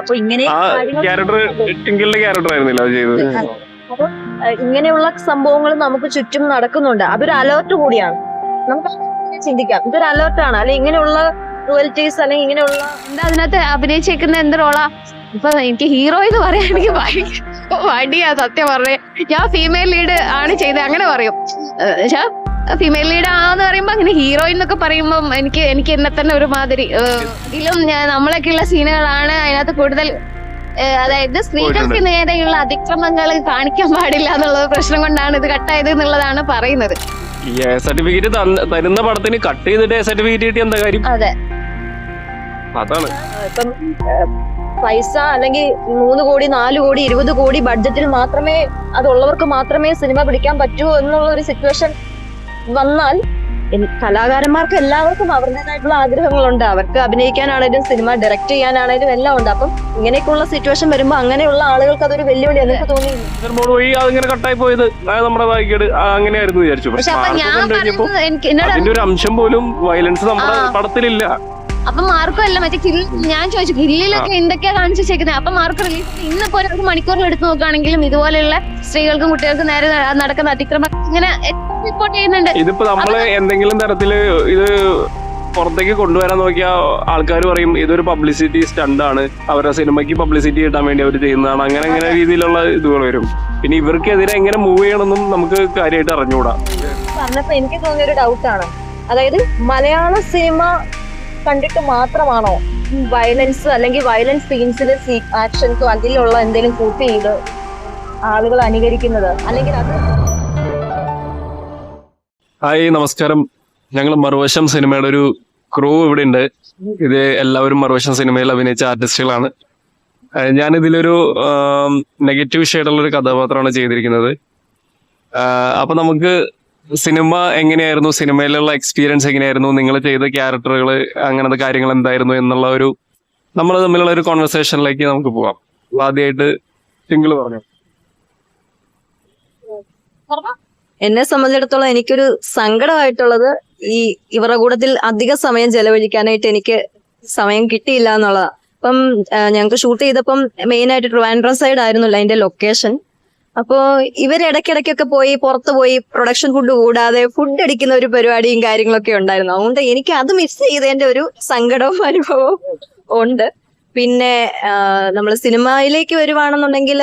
അപ്പൊ ഇങ്ങനെ character character ആയിരുന്നില്ല ചെയ്തത്? ഇങ്ങനെയുള്ള സംഭവങ്ങൾ നമുക്ക് ചുറ്റും നടക്കുന്നുണ്ട്. അതൊരു അലേർട്ട് കൂടിയാണ്. നമുക്ക് ചിന്തിക്കാം. ഇതൊരു അലേർട്ടാണ് അല്ലെ ഇങ്ങനെയുള്ള ക്രുവൽറ്റീസ് അല്ലെങ്കിൽ ഇങ്ങനെയുള്ള എന്താ അതിനകത്ത് അഭിനയിച്ചേക്കുന്ന എന്ത് റോളാ ഇപ്പൊ എനിക്ക് ഹീറോ എന്ന് പറയാൻ എനിക്ക് ഭയങ്കര മടിയാ സത്യം പറഞ്ഞേ. ഞാൻ ഫീമെയിൽ ലീഡ് ആണ് ചെയ്തത്. അങ്ങനെ പറയും. ഫീമെയിൽ ലീഡ് ആന്ന് പറയുമ്പോ അങ്ങനെ ഹീറോയിൻ എന്നൊക്കെ പറയുമ്പോ എനിക്ക് എനിക്ക് എന്നെ തന്നെ ഒരുമാതിരി ഇതിലും ഞാൻ നമ്മളൊക്കെയുള്ള സീനുകളാണ് അതിനകത്ത് കൂടുതൽ അതായത് സ്ത്രീകൾക്ക് നേരെയുള്ള അതിക്രമങ്ങൾ കാണിക്കാൻ പാടില്ല എന്നുള്ള പ്രശ്നം കൊണ്ടാണ് ഇത് കട്ടായത് എന്നുള്ളതാണ് പറയുന്നത്. ഈ സർട്ടിഫിക്കറ്റ് തരുന്ന പടത്തിന് കട്ട് ചെയ്തിട്ട് സർട്ടിഫിക്കറ്റ് കിട്ടി എന്താ കാര്യം? അതെ. അതാണ്. ഇപ്പം പൈസ അല്ലെങ്കിൽ മൂന്ന് കോടി നാല് കോടി ഇരുപത് കോടി ബഡ്ജറ്റിൽ മാത്രമേ അതുള്ളവർക്ക് മാത്രമേ സിനിമ പിടിക്കാൻ പറ്റൂ എന്നുള്ള ഒരു സിറ്റുവേഷൻ വന്നാൽ കലാകാരന്മാർക്ക് എല്ലാവർക്കും അവരുടേതായിട്ടുള്ള ആഗ്രഹങ്ങളുണ്ട്. അവർക്ക് അഭിനയിക്കാനാണേലും സിനിമ ഡയറക്റ്റ് ചെയ്യാനാണേലും എല്ലാം ഉണ്ട്. അപ്പം ഇങ്ങനെയൊക്കെയുള്ള സിറ്റുവേഷൻ വരുമ്പോൾ അങ്ങനെയുള്ള ആളുകൾക്ക് അതൊരു വെല്ലുവിളിയാണ് എനിക്ക് തോന്നി അതിങ്ങനെ കട്ടായി പോയത്. നമ്മുടെ അങ്ങനെയായിരുന്നു വിചാരിച്ചു. പക്ഷെ പക്ഷെ അപ്പൊ ഞാൻ കണ്ടു പറയുന്നത് എനിക്ക് എന്നോട് അംശം പോലും വയലൻസ് നമ്മുടെ. പടത്തിലില്ല. അപ്പൊ മാർക്കും അല്ല മറ്റേ കിൽ ഞാൻ ചോദിച്ചു ഹില്ലിലൊക്കെ എന്തൊക്കെയാ കാണിച്ചു വെച്ചേക്കുന്നത് അപ്പൊ മാർക്ക് റിലീസ് ഇന്നിപ്പോ ഒരു മണിക്കൂറിൽ എടുത്ത് നോക്കുകയാണെങ്കിലും ഇതുപോലെയുള്ള സ്ത്രീകൾക്കും കുട്ടികൾക്കും നേരെ നടക്കുന്ന അതിക്രമം ഇങ്ങനെ റിപ്പോർട്ട് ചെയ്യുന്നുണ്ട്. ഇതിപ്പോ നമ്മൾ എന്തെങ്കിലും തരത്തിൽ ഇത് പുറത്തേക്ക് കൊണ്ടുവരാൻ നോക്കിയ ആൾക്കാർ പറയും ഇതൊരു പബ്ലിസിറ്റി സ്റ്റണ്ടാണ് അവരുടെ സിനിമയ്ക്ക് പബ്ലിസിറ്റി കിട്ടാൻ വേണ്ടി അവർ ചെയ്യുന്നതാണ്. അങ്ങനെ അങ്ങനെ രീതിയിലുള്ള ഇതുകൾ വരും. പിന്നെ ഇവർക്കെതിരെ എങ്ങനെ മൂവ് ചെയ്യണമെന്നും നമുക്ക് കാര്യമായിട്ട് അറിഞ്ഞുകൂടാ. പറഞ്ഞപ്പോ എനിക്ക് തോന്നിയ ഒരു ഡൗട്ടാണ് അതായത് മലയാള സിനിമ കണ്ടിട്ട് മാത്രമാണോ? വയലൻസ് അല്ലെങ്കിൽ വയലൻസ് സീൻസിലെ ആക്ഷൻസോ അതിലുള്ള എന്തെങ്കിലും കൂട്ടി ചെയ്ത് ആളുകൾ അനുകരിക്കുന്നത്? അല്ലെങ്കിൽ അത് ഹായ് നമസ്കാരം. ഞങ്ങൾ മറുവശം സിനിമയുടെ ഒരു ക്രൂ ഇവിടെ ഉണ്ട് ഇത് എല്ലാവരും മറുവശം സിനിമയിൽ അഭിനയിച്ച ആർട്ടിസ്റ്റുകളാണ് ഞാനിതിലൊരു നെഗറ്റീവ് ഷെയ്ഡുള്ള ഒരു കഥാപാത്രമാണ് ചെയ്തിരിക്കുന്നത്. അപ്പൊ നമുക്ക് സിനിമ എങ്ങനെയായിരുന്നു? സിനിമയിലുള്ള എക്സ്പീരിയൻസ് എങ്ങനെയായിരുന്നു? നിങ്ങൾ ചെയ്ത ക്യാരക്ടറുകൾ അങ്ങനത്തെ കാര്യങ്ങൾ എന്തായിരുന്നു എന്നുള്ള ഒരു നമ്മൾ തമ്മിലുള്ള ഒരു കോൺവെർസേഷനിലേക്ക് നമുക്ക് പോവാം. ആദ്യമായിട്ട് സിംഗിൾ പറഞ്ഞു? എന്നെ സംബന്ധിച്ചിടത്തോളം എനിക്കൊരു സങ്കടമായിട്ടുള്ളത് ഈ ഇവരുടെ കൂട്ടത്തിൽ അധിക സമയം ചെലവഴിക്കാനായിട്ട് എനിക്ക് സമയം കിട്ടിയില്ല എന്നുള്ളതാണ് അപ്പം ഞങ്ങൾക്ക് ഷൂട്ട് ചെയ്തപ്പം മെയിൻ ആയിട്ട് ട്രിവാൻഡ്രം സൈഡ് ആയിരുന്നല്ലോ അതിന്റെ ലൊക്കേഷൻ അപ്പോ ഇവർ ഇടയ്ക്കിടയ്ക്കൊക്കെ പോയി പുറത്ത് പോയി പ്രൊഡക്ഷൻ ഫുഡ് കൂടാതെ ഫുഡ് അടിക്കുന്ന ഒരു പരിപാടിയും കാര്യങ്ങളൊക്കെ ഉണ്ടായിരുന്നു. അതുകൊണ്ട് എനിക്ക് അത് മിസ് ചെയ്തതിന്റെ ഒരു സങ്കടവും അനുഭവവും ഉണ്ട്. പിന്നെ നമ്മൾ സിനിമയിലേക്ക് വരുവാണെന്നുണ്ടെങ്കിൽ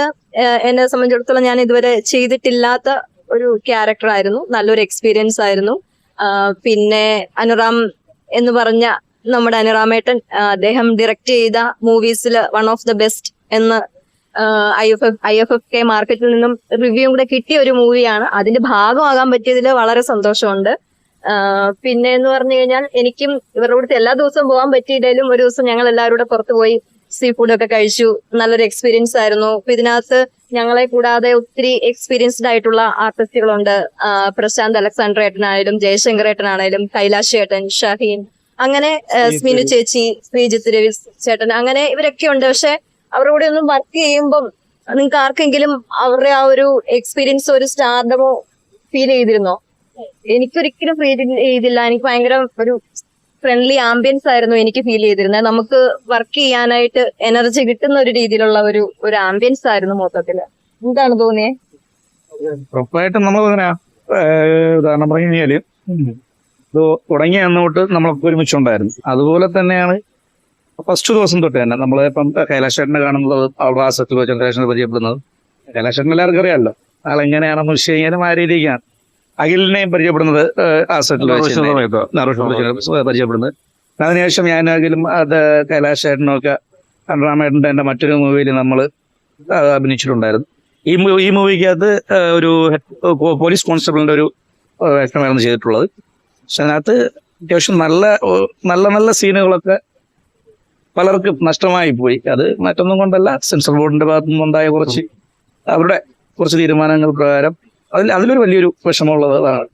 എന്നെ സംബന്ധിച്ചിടത്തോളം ഞാൻ ഇതുവരെ ചെയ്തിട്ടില്ലാത്ത ഒരു ക്യാരക്ടർ ആയിരുന്നു. നല്ലൊരു എക്സ്പീരിയൻസ് ആയിരുന്നു. പിന്നെ അനുറാം എന്ന് പറഞ്ഞ നമ്മുടെ അനുറാമേട്ടൻ അദ്ദേഹം ഡയറക്റ്റ് ചെയ്ത മൂവീസിൽ വൺ ഓഫ് ദ ബെസ്റ്റ് എന്ന് I F F I F F K മാർക്കറ്റിൽ നിന്നും റിവ്യൂ കൂടെ കിട്ടിയ ഒരു മൂവിയാണ്. അതിന്റെ ഭാഗമാകാൻ പറ്റിയതിൽ വളരെ സന്തോഷമുണ്ട്. പിന്നെ എന്ന് പറഞ്ഞു കഴിഞ്ഞാൽ എനിക്കും ഇവരുടെ കൂടെ എല്ലാ ദിവസവും പോകാൻ പറ്റിയില്ലെങ്കിലും ഒരു ദിവസം ഞങ്ങൾ എല്ലാവരും കൂടെ പുറത്ത് പോയി സീ ഫുഡൊക്കെ ഒക്കെ കഴിച്ചു. നല്ലൊരു എക്സ്പീരിയൻസ് ആയിരുന്നു. ഇതിനകത്ത് ഞങ്ങളെ കൂടാതെ ഒത്തിരി എക്സ്പീരിയൻസ്ഡ് ആയിട്ടുള്ള ആർട്ടിസ്റ്റുകളുണ്ട് പ്രശാന്ത് അലക്സാണ്ടർ ഏട്ടനായാലും ജയശങ്കർ ഏട്ടനാണേലും കൈലാഷ് ഏട്ടൻ ഷഹീൻ അങ്ങനെ സ്മിനു ചേച്ചി ശ്രീജിത്ത് രവി ചേട്ടൻ അങ്ങനെ ഇവരൊക്കെ ഉണ്ട്. പക്ഷെ അവരുടെ കൂടെ ഒന്ന് വർക്ക് ചെയ്യുമ്പം നിങ്ങൾക്ക് ആർക്കെങ്കിലും അവരുടെ ആ ഒരു എക്സ്പീരിയൻസ് ഒരു സ്റ്റാർഡമോ ഫീൽ ചെയ്തിരുന്നോ? എനിക്കൊരിക്കലും ഫീൽ ചെയ്തില്ല. എനിക്ക് ഭയങ്കര ഒരു ഫ്രണ്ട്ലി ആംബിയൻസ് ആയിരുന്നു എനിക്ക് ഫീൽ ചെയ്തിരുന്നത് നമുക്ക് വർക്ക് ചെയ്യാനായിട്ട് എനർജി കിട്ടുന്ന ഒരു രീതിയിലുള്ള ഒരു ഒരു ആംബിയൻസ് ആയിരുന്നു മൊത്തത്തിൽ. എന്താണ് തോന്നിയേ? ഉറപ്പായിട്ടും നമ്മൾ ഉദാഹരണം പറഞ്ഞു കഴിഞ്ഞാൽ തുടങ്ങിയ അന്ന് നമ്മളൊക്കെ നമ്മൾ ഒരുമിച്ചുണ്ടായിരുന്നു. അതുപോലെ തന്നെയാണ് ഫസ്റ്റ് ദിവസം തൊട്ട് തന്നെ നമ്മൾ ഇപ്പം കൈലാശേട്ടനെ കാണുന്നത് അവിടെ ആ സെറ്റിൽ വെച്ച് കൈലാശനെ പരിചയപ്പെടുന്നത്. കൈലാശേട്ടൻ എല്ലാവർക്കും അറിയാമല്ലോ. ആളെങ്ങനെയാണെന്ന് വെച്ച് കഴിഞ്ഞാലും ആ രീതിക്കാണ് അഖിലിനെയും പരിചയപ്പെടുന്നത് ആ സെറ്റിൽ വെച്ച് പരിചയപ്പെടുന്നത്. അതിനുശേഷം ഞാനാണെങ്കിലും അത് കൈലാശേട്ടനൊക്കെ ഒക്കെ രാമേട്ടന്റെ എന്റെ മറ്റൊരു മൂവിയിൽ നമ്മൾ അഭിനയിച്ചിട്ടുണ്ടായിരുന്നു. ഈ ഈ മൂവിക്കകത്ത് ഒരു പോലീസ് കോൺസ്റ്റബിളിന്റെ ഒരു വേഷമായിരുന്നു ചെയ്തിട്ടുള്ളത്. പക്ഷെ അതിനകത്ത് അത്യാവശ്യം നല്ല നല്ല നല്ല സീനുകളൊക്കെ പലർക്കും നഷ്ടമായി പോയി അത് മറ്റൊന്നും കൊണ്ടല്ല സെൻസർ ബോർഡിന്റെ ഭാഗത്തു നിന്നുണ്ടായ കുറച്ച് അവരുടെ കുറച്ച് തീരുമാനങ്ങൾ പ്രകാരം അതിൽ അതിലൊരു വലിയൊരു വിഷമമുള്ളത് അതാണ്.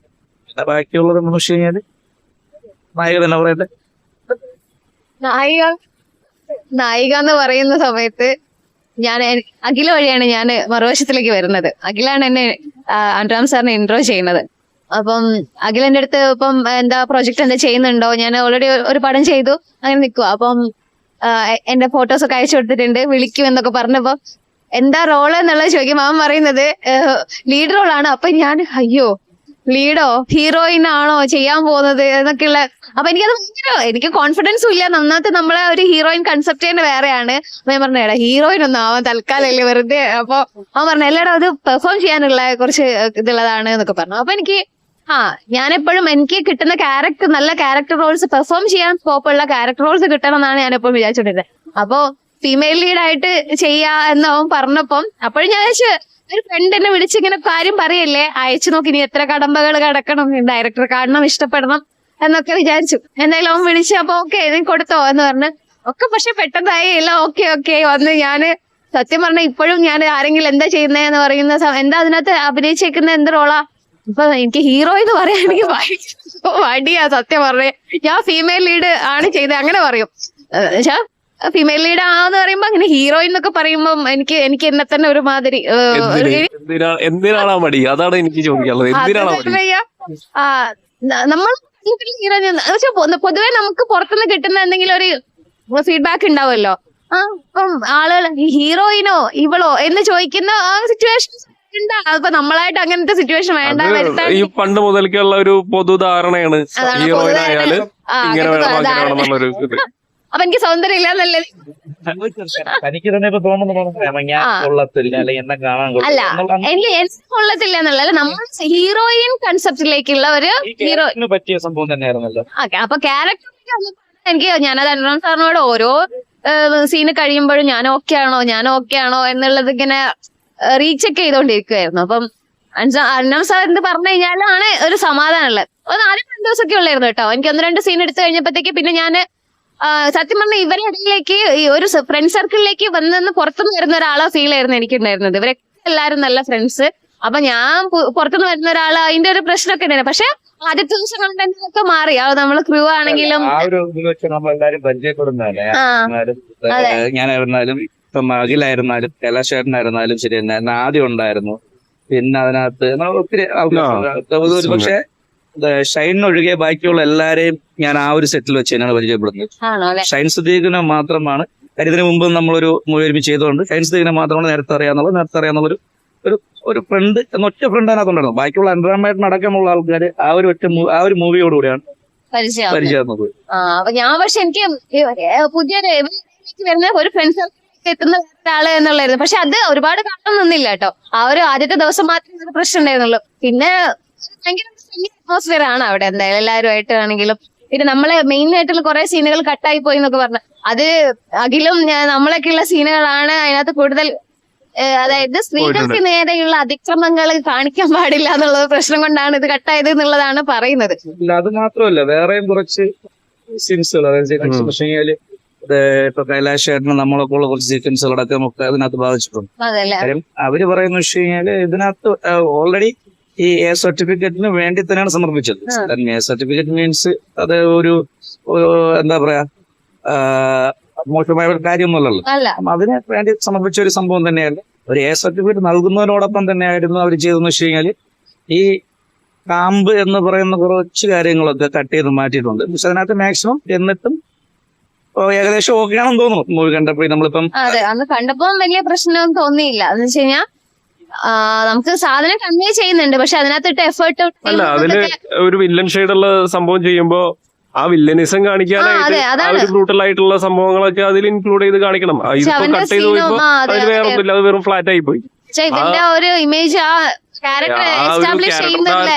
പിന്നെ ബാക്കിയുള്ളത് എന്ന് വെച്ച് കഴിഞ്ഞാൽ നായിക തന്നെ പറയട്ടെ. നായിക നായിക എന്ന് പറയുന്ന സമയത്ത് ഞാൻ അഖില വഴിയാണ് ഞാൻ മറുവശത്തിലേക്ക് വരുന്നത്. അഖിലാണ് എന്നെ അനുരാം സാറിനെ ഇൻട്രോ ചെയ്യുന്നത്. അപ്പം അഖിലെന്റെ അടുത്ത് ഇപ്പം എന്താ പ്രൊജക്ട് എന്താ ചെയ്യുന്നുണ്ടോ? ഞാൻ ഓൾറെഡി ഒരു പടം ചെയ്തു അങ്ങനെ നിൽക്കുക അപ്പം എന്റെ ഫോട്ടോസ് ഒക്കെ അയച്ചു കൊടുത്തിട്ടുണ്ട്. വിളിക്കും എന്നൊക്കെ പറഞ്ഞപ്പോ എന്താ റോൾ എന്നുള്ളത് ചോദിക്കും. അവൻ പറയുന്നത് ലീഡ് റോൾ ആണ്. അപ്പൊ ഞാൻ അയ്യോ ലീഡോ ഹീറോയിൻ ആണോ ചെയ്യാൻ പോകുന്നത് എന്നൊക്കെയുള്ള അപ്പൊ എനിക്കത് ഭയങ്കര എനിക്ക് കോൺഫിഡൻസും ഇല്ല. നന്നായിട്ട് നമ്മളെ ഒരു ഹീറോയിൻ കൺസെപ്റ്റ് തന്നെ വേറെയാണ്. അപ്പൊ ഞാൻ പറഞ്ഞു ഹീറോയിൻ ഒന്നും ആവാൻ തൽക്കാലല്ലേ വെറുതെ. അപ്പൊ അവൻ പറഞ്ഞു എല്ലാടാ അത് പെർഫോം ചെയ്യാനുള്ള കുറച്ച് ഇതുള്ളതാണ് എന്നൊക്കെ പറഞ്ഞു. അപ്പൊ എനിക്ക് ആ ഞാൻ എപ്പോഴും എനിക്ക് കിട്ടുന്ന ക്യാരക്ടർ നല്ല ക്യാരക്ടർ റോൾസ് പെർഫോം ചെയ്യാൻ സ്കോപ്പുള്ള ക്യാരക്ടർ റോൾസ് കിട്ടണം എന്നാണ് ഞാൻ എപ്പോഴും വിചാരിച്ചോണ്ടിരുന്നത് അപ്പോ ഫീമെയിൽ ലീഡ് ആയിട്ട് ചെയ്യാ എന്ന് അവൻ പറഞ്ഞപ്പം അപ്പോഴും ഞാൻ ഒരു ഫ്രണ്ട് എന്നെ വിളിച്ച് ഇങ്ങനെ കാര്യം പറയല്ലേ? അയച്ചു നോക്കി ഇനി എത്ര കടമ്പകൾ കടക്കണം ഡയറക്ടർ കാണണം ഇഷ്ടപ്പെടണം എന്നൊക്കെ വിചാരിച്ചു. എന്തായാലും അവൻ വിളിച്ചു അപ്പൊ ഓക്കെ നീ കൊടുത്തോ എന്ന് പറഞ്ഞ്. ഒക്കെ പക്ഷെ പെട്ടെന്നായി എല്ലാം ഓക്കെ ഓക്കെ വന്ന് ഞാൻ സത്യം പറഞ്ഞ ഇപ്പോഴും ഞാൻ ആരെങ്കിലും എന്താ ചെയ്യുന്നതെന്ന് പറയുന്ന എന്താ അതിനകത്ത് അഭിനയിച്ചേക്കുന്ന എന്ത് റോളാ ഇപ്പൊ എനിക്ക് ഹീറോ എന്ന് പറയാൻ എനിക്ക് വടിയാ മടിയാ സത്യം പറഞ്ഞേ. ഞാൻ ഫീമെയിൽ ലീഡ് ആണ് ചെയ്തത് അങ്ങനെ പറയും. ഫീമെയിൽ ലീഡ് ആന്ന് പറയുമ്പോ അങ്ങനെ ഹീറോയിൻ എന്നൊക്കെ പറയുമ്പോ എനിക്ക് എനിക്ക് എന്നെ തന്നെ ഒരുമാതിരി ഒരു- മാതിരി എന്തിനാണ് മടി? അതാണ് എനിക്ക് ചോദിക്കാനുള്ളത്. നമ്മൾ പൊതുവെ നമുക്ക് പുറത്തുനിന്ന് കിട്ടുന്ന എന്തെങ്കിലും ഒരു ഫീഡ്ബാക്ക് ഉണ്ടാവുമല്ലോ. ആ ഇപ്പം ആളുകൾ ഹീറോയിനോ ഇവളോ എന്ന് ചോദിക്കുന്ന ആ സിറ്റുവേഷൻ ഉണ്ടാകും അപ്പൊ നമ്മളായിട്ട് അങ്ങനത്തെ സിറ്റുവേഷൻ വേണ്ട വരുത്താൻ ഈ പണ്ട് മുതൽക്കുള്ള ഒരു പൊതുധാരണയാണ് അതാണ് ഹീറോയിൻ ആയാൽ ആ, ഇങ്ങനെ അങ്ങനത്തെ വേണം അങ്ങനെ ധാരണ. വേണം ഇത്. അപ്പൊ എനിക്ക് സൗന്ദര്യം ഇല്ലാന്നല്ലേ? തനിക്ക് തന്നെ ഇപ്പൊ തോന്നുന്നു. ഞാൻ ആ. കൊള്ളത്തില്ല അല്ലെങ്കിൽ എന്നെ കാണാൻ അല്ല കൊള്ളത്തില്ല എനിക്ക് എനിക്ക് കൊള്ളത്തില്ല എന്നുള്ളത് നമ്മൾ ഹീറോയിൻ കൺസെപ്റ്റിലേക്കുള്ള ഒരു ഹീറോ character ന് പറ്റിയ സംഭവം തന്നെയായിരുന്നല്ലോ. ഓക്കെ അപ്പൊ ക്യാരക്ടർ എനിക്ക് ഞാനത് അനുരാം സാറിനോട് ഓരോ സീന് കഴിയുമ്പോഴും ഞാൻ ഓക്കെ ആണോ ഞാൻ ഓക്കെ ആണോ എന്നുള്ളത് ഇങ്ങനെ റീചെക്ക് ചെയ്തോണ്ടിരിക്കുവായിരുന്നു. അപ്പം അന്നം സാർ എന്ത് പറഞ്ഞു കഴിഞ്ഞാലാണ് ഒരു സമാധാനമുള്ളത്. ഒരു ആദ്യം രണ്ട് ദിവസമൊക്കെ ഉള്ളായിരുന്നു കേട്ടോ. എനിക്ക് ഒന്ന് രണ്ട് സീൻ എടുത്തു കഴിഞ്ഞപ്പോഴത്തേക്ക് പിന്നെ ഞാൻ സത്യം പറഞ്ഞ ഇവരെ ഇടയിലേക്ക് ഈ ഒരു ഫ്രണ്ട് സർക്കിളിലേക്ക് വന്നെന്ന് പുറത്തുനിന്ന് വരുന്ന ഒരാളെ ഫീൽ ആയിരുന്നു എനിക്കുണ്ടായിരുന്നത്. ഇവരൊക്കെ എല്ലാവരും നല്ല ഫ്രണ്ട്സ് അപ്പൊ ഞാൻ പുറത്തുനിന്ന് വരുന്ന ഒരാൾ അതിന്റെ ഒരു പ്രശ്നമൊക്കെ ഉണ്ടായിരുന്നു. പക്ഷെ ആദ്യത്തെ ദിവസം കണ്ടൊക്കെ മാറി? അത് നമ്മൾ ക്രൂ ആണെങ്കിലും ആ മകിലായിരുന്നാലും ഇപ്പം അഖിലായിരുന്നാലും കൈലാഷേട്ടനായിരുന്നാലും ശരി തന്നെ. ആദ്യം ഉണ്ടായിരുന്നു. പിന്നെ അതിനകത്ത് ഒത്തിരി ഒരു പക്ഷെ ഷൈൻ ഒഴികെ ബാക്കിയുള്ള എല്ലാരെയും ഞാൻ ആ ഒരു സെറ്റിൽ വെച്ച് തന്നെയാണ് പരിചയപ്പെടുന്നത്. ഷൈൻ സുദീഖിനെ മാത്രമാണ്. കാര്യം ഇതിനു മുമ്പ് നമ്മളൊരു മൂവി ഒരുമിച്ച് ചെയ്തുകൊണ്ട് ഷൈൻ സുദീഖിനെ മാത്രമാണ് നേരത്തെ അറിയാന്നുള്ളത് നേരത്തെ അറിയാന്നുള്ള ഒരു ഒരു ഫ്രണ്ട് എന്ന ഒറ്റ ഫ്രണ്ട് അതിനകത്തുണ്ടായിരുന്നു. ബാക്കിയുള്ള അൻഡ്രാമേട്ടൻ അടക്കമുള്ള ആൾക്കാർ ആ ഒരു ഒറ്റ ആ ഒരു മൂവിയോട് മൂവിയോടുകൂടിയാണ് പരിചയം ഞാൻ പക്ഷെ എനിക്ക് പുതിയൊരു വരുന്ന ഒരു ഫ്രണ്ട്സ് എത്തുന്ന ഒരാൾ എന്നുള്ളായിരുന്നു. പക്ഷെ അത് ഒരുപാട് കാലം നിന്നില്ല കേട്ടോ. ആ ഒരു ആദ്യത്തെ ദിവസം മാത്രമേ ഒരു പ്രശ്നം ഉണ്ടായിരുന്നുള്ളൂ. പിന്നെ ഭയങ്കര അറ്റ്മോസ്ഫിയർ ആണ് അവിടെ. എന്തായാലും എല്ലാവരുമായിട്ട് ആണെങ്കിലും. പിന്നെ നമ്മളെ മെയിൻ ആയിട്ടുള്ള കുറെ സീനുകൾ കട്ടായി പോയി എന്നൊക്കെ പറഞ്ഞു. അത് അഖിലും ഞാൻ നമ്മളൊക്കെയുള്ള സീനുകളാണ് അതിനകത്ത് കൂടുതൽ അതായത് സ്ത്രീകൾക്ക് നേരെയുള്ള അതിക്രമങ്ങൾ കാണിക്കാൻ പാടില്ല എന്നുള്ള പ്രശ്നം കൊണ്ടാണ് ഇത് കട്ടായത് എന്നുള്ളതാണ് പറയുന്നത്. ഇല്ല അത് മാത്രമല്ല വേറെയും കുറച്ച് സീൻസുകൾ അതായത് ഇപ്പൊ കൈലാഷ് ചേട്ടന് നമ്മളൊക്കെ ഉള്ള കുറച്ച് സീക്വൻസുകളൊക്കെ നമുക്ക് അതിനകത്ത് ബാധിച്ചിട്ടുണ്ട്. കാര്യം അവർ പറയുന്ന വെച്ച് കഴിഞ്ഞാൽ ഇതിനകത്ത് ഓൾറെഡി ഈ എ സർട്ടിഫിക്കറ്റിന് വേണ്ടി തന്നെയാണ് സമർപ്പിച്ചത്. എ സർട്ടിഫിക്കറ്റ് മീൻസ് അത് ഒരു എന്താ പറയാ മോശമായ ഒരു കാര്യമൊന്നുമല്ലല്ലോ. അതിന് വേണ്ടി സമർപ്പിച്ച ഒരു സംഭവം തന്നെയല്ല? ഒരു എ സർട്ടിഫിക്കറ്റ് നൽകുന്നതിനോടൊപ്പം തന്നെയായിരുന്നു അവർ ചെയ്തതെന്ന് വെച്ച് കഴിഞ്ഞാൽ ഈ കാമ്പ് എന്ന് പറയുന്ന കുറച്ച് കാര്യങ്ങളൊക്കെ കട്ട് ചെയ്ത് മാറ്റിയിട്ടുണ്ട്. പക്ഷെ അതിനകത്ത് മാക്സിമം എന്നിട്ടും ഏകദേശം ഓക്കെ ആണെന്ന് തോന്നുന്നു. മൂവി കണ്ടപ്പോ നമ്മളിപ്പം അതെ അന്ന് കണ്ടപ്പോ വലിയ പ്രശ്നം തോന്നിയില്ല. എന്ന് വെച്ച് കഴിഞ്ഞാൽ നമുക്ക് സാധനം കൺവേ ചെയ്യുന്നുണ്ട് പക്ഷെ അതിനകത്തിട്ട് എഫേർട്ട് അല്ല അതിൽ ഒരു വില്ലൻ ഷെയ്ഡ് ഉള്ള സംഭവം ചെയ്യുമ്പോ ആ വില്ലനിസം കാണിക്കാനായിട്ട്. ബ്രൂട്ടൽ ആയിട്ടുള്ള സംഭവങ്ങളൊക്കെ അതിൽ ഇൻക്ലൂഡ് ചെയ്ത് കാണിക്കണം. ഇതിപ്പോ കട്ട് ചെയ്ത് പോയപ്പോ അതെ വേറെ ഒന്നുമില്ല അത് വെറും ഫ്ലാറ്റ് ആയി പോയി ഇതിന്റെ ഒരു ഇമേജ് ആ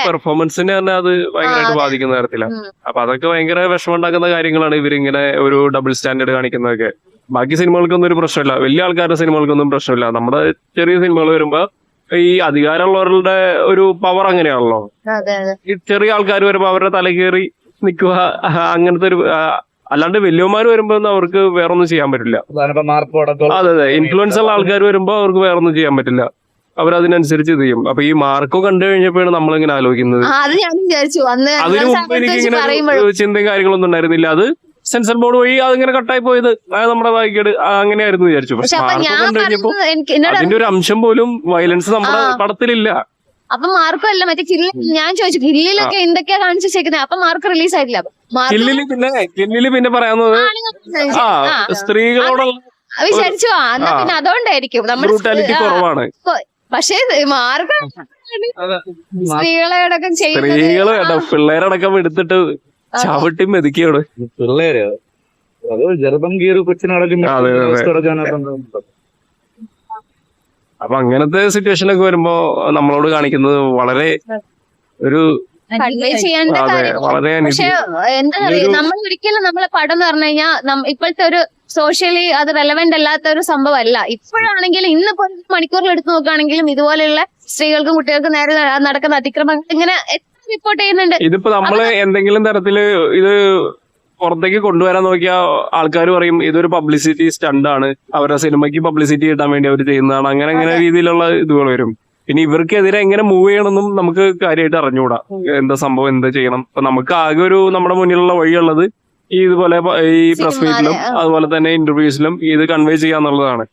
പെർഫോമൻസിനെ തന്നെ അത് ഭയങ്കരമായിട്ട് ബാധിക്കുന്ന തരത്തിലാണ്. അപ്പൊ അതൊക്കെ ഭയങ്കര വിഷമമുണ്ടാക്കുന്ന കാര്യങ്ങളാണ് ഇവരിങ്ങനെ ഒരു ഡബിൾ സ്റ്റാൻഡേർഡ് കാണിക്കുന്നതൊക്കെ. ബാക്കി സിനിമകൾക്കൊന്നും ഒരു പ്രശ്നമില്ല. വലിയ ആൾക്കാരുടെ സിനിമകൾക്കൊന്നും പ്രശ്നമില്ല. നമ്മുടെ ചെറിയ സിനിമകൾ വരുമ്പോ ഈ അധികാരമുള്ളവരുടെ ഒരു പവർ അങ്ങനെയാണല്ലോ. അതെ അതെ. ഈ ചെറിയ ആൾക്കാർ വരുമ്പോ അവരുടെ തല കയറി നിൽക്കുക അങ്ങനത്തെ ഒരു അല്ലാണ്ട് വലിയമാര് വരുമ്പോ അവർക്ക് വേറൊന്നും ചെയ്യാൻ പറ്റില്ല. അതെ അതെ. ഇൻഫ്ലുവൻസ് ഉള്ള ആൾക്കാർ വരുമ്പോ അവർക്ക് വേറൊന്നും ചെയ്യാൻ പറ്റില്ല. അവരതിനനുസരിച്ച് ഇത് ചെയ്യും. അപ്പൊ ഈ മാർക്കോ കണ്ടു കഴിഞ്ഞപ്പോഴാണ് നമ്മളിങ്ങനെ ആലോചിക്കുന്നത്. അത് ഞാൻ വിചാരിച്ചു. അന്ന് അതിനു മുമ്പ് ചിന്തയും കാര്യങ്ങളൊന്നും ഉണ്ടായിരുന്നില്ല. അത് സെൻസർ ബോർഡ് വഴി അതിങ്ങനെ കട്ടായി പോയത്. നമ്മുടെ വായിക്കേട് അങ്ങനെയായിരുന്നു വിചാരിച്ചു. പക്ഷെ മാർക്കോ കഴിഞ്ഞപ്പോ അതിന്റെ ഒരു അംശം പോലും വയലൻസ് നമ്മുടെ. പടത്തിലില്ല. അപ്പൊ മാർക്കും അല്ല മറ്റേ കില്ലിൽ ഞാൻ ചോദിച്ചു കില്ലിലൊക്കെ എന്തൊക്കെയാ കാണിച്ചു വെച്ചേക്കുന്നത് അപ്പൊ മാർക്ക് റിലീസ് ആയിട്ടില്ല. കില്ലിൽ പിന്നെ കില്ലിൽ പിന്നെ പറയാവുന്നത്. സ്ത്രീകളോടുള്ള വിചാരിച്ചു. എന്നാ പിന്നെ അതുകൊണ്ടായിരിക്കും. നമ്മൾ കുറവാണ്. പക്ഷേ മാർഗം സ്ത്രീകൾ പിള്ളേരടക്കം എടുത്തിട്ട് ചവിട്ടി മെതിക്കോട് പിള്ളേര്? അത് ഗർഭം കീറി കൊച്ചിനടക്കം അതെ, അതെ. അപ്പൊ അങ്ങനത്തെ സിറ്റുവേഷനൊക്കെ വരുമ്പോ നമ്മളോട് കാണിക്കുന്നത് വളരെ ഒരു വളരെ പക്ഷെ എന്താ പറയാ നമ്മൾ ഒരിക്കലും നമ്മളെ പടം എന്ന് പറഞ്ഞു കഴിഞ്ഞാൽ ഇപ്പോഴത്തെ ഒരു സോഷ്യലി അത് റെലവെന്റ് അല്ലാത്ത ഒരു സംഭവമല്ല. ഇപ്പോഴാണെങ്കിലും ഇന്നിപ്പോ ഒരു മണിക്കൂറിൽ എടുത്തു നോക്കുകയാണെങ്കിലും ഇതുപോലെയുള്ള സ്ത്രീകൾക്കും കുട്ടികൾക്കും നേരെ നടക്കുന്ന അതിക്രമങ്ങൾ ഇങ്ങനെ റിപ്പോർട്ട് ചെയ്യുന്നുണ്ട്. ഇതിപ്പോ നമ്മൾ എന്തെങ്കിലും തരത്തിൽ ഇത് പുറത്തേക്ക് കൊണ്ടുവരാൻ നോക്കിയ ആൾക്കാർ പറയും ഇതൊരു പബ്ലിസിറ്റി സ്റ്റണ്ട് ആണ്. അവരുടെ സിനിമയ്ക്ക് പബ്ലിസിറ്റി കിട്ടാൻ വേണ്ടി അവർ ചെയ്യുന്നതാണ്. അങ്ങനെ അങ്ങനെ രീതിയിലുള്ള ഇതുകൾ വരും. ഇനി ഇവർക്കെതിരെ എങ്ങനെ മൂവ് ചെയ്യണമെന്നും നമുക്ക് കാര്യമായിട്ട് അറിഞ്ഞുകൂടാ. എന്താ സംഭവം? എന്താ ചെയ്യണം? ഇപ്പൊ നമുക്ക് ആകെ ഒരു നമ്മുടെ മുന്നിലുള്ള വഴിയുള്ളത് ഈ ഇതുപോലെ ഈ പ്രസ് മീറ്റിലും അതുപോലെ തന്നെ ഇന്റർവ്യൂസിലും ഇത് കൺവേ ചെയ്യാന്നുള്ളതാണ്.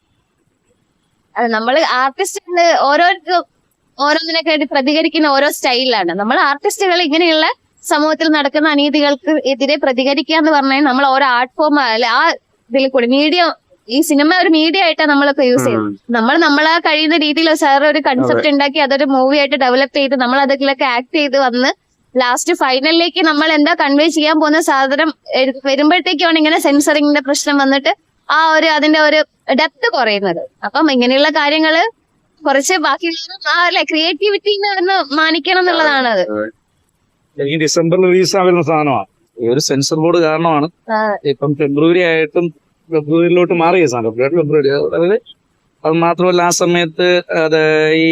അത് നമ്മൾ ആർട്ടിസ്റ്റ് ഓരോരുത്തരും ഓരോന്നിനൊക്കെ വേണ്ടി പ്രതികരിക്കുന്ന ഓരോ സ്റ്റൈലാണ്. നമ്മൾ ആർട്ടിസ്റ്റുകൾ ഇങ്ങനെയുള്ള സമൂഹത്തിൽ നടക്കുന്ന അനീതികൾക്ക് എതിരെ പ്രതികരിക്കുക എന്ന് പറഞ്ഞാൽ നമ്മൾ ഓരോ ആർട്ട് ഫോം അല്ലെ ആ ഇതിൽ കൂടി മീഡിയ ഈ സിനിമ ഒരു മീഡിയ ആയിട്ടാണ് നമ്മളൊക്കെ യൂസ് ചെയ്യുന്നത്. നമ്മൾ നമ്മളാ കഴിയുന്ന രീതിയിൽ സാർ ഒരു കൺസെപ്റ്റ് ഉണ്ടാക്കി അതൊരു മൂവി ആയിട്ട് ഡെവലപ്പ് ചെയ്ത് നമ്മൾ അതിലൊക്കെ ആക്ട് ചെയ്ത് വന്ന് ലാസ്റ്റ് ഫൈനലിലേക്ക് നമ്മൾ എന്താ കൺവേ ചെയ്യാൻ പോകുന്ന സാധനം വരുമ്പോഴത്തേക്കാണ് ഇങ്ങനെ സെൻസറിങ്ങിന്റെ പ്രശ്നം വന്നിട്ട് ആ ഒരു അതിന്റെ ഒരു ഡെപ്ത് കുറയുന്നത്. അപ്പം ഇങ്ങനെയുള്ള കാര്യങ്ങൾ കുറച്ച് ബാക്കി ആ അല്ലെ ക്രിയേറ്റിവിറ്റി ഒന്ന് മാനിക്കണം എന്നുള്ളതാണ് അത്. ഈ ഡിസംബറിൽ റിലീസ് ആവുന്ന സാധനമാണ് ഈ ഒരു സെൻസർ ബോർഡ് കാരണമാണ് ആ. ഇപ്പം ഫെബ്രുവരി ആയിട്ടും ഫെബ്രുവരിയിലോട്ട് മാറിയ സാധനം. ഫെബ്രുവരി അതായത് അത് മാത്രമല്ല ആ സമയത്ത് അത് ഈ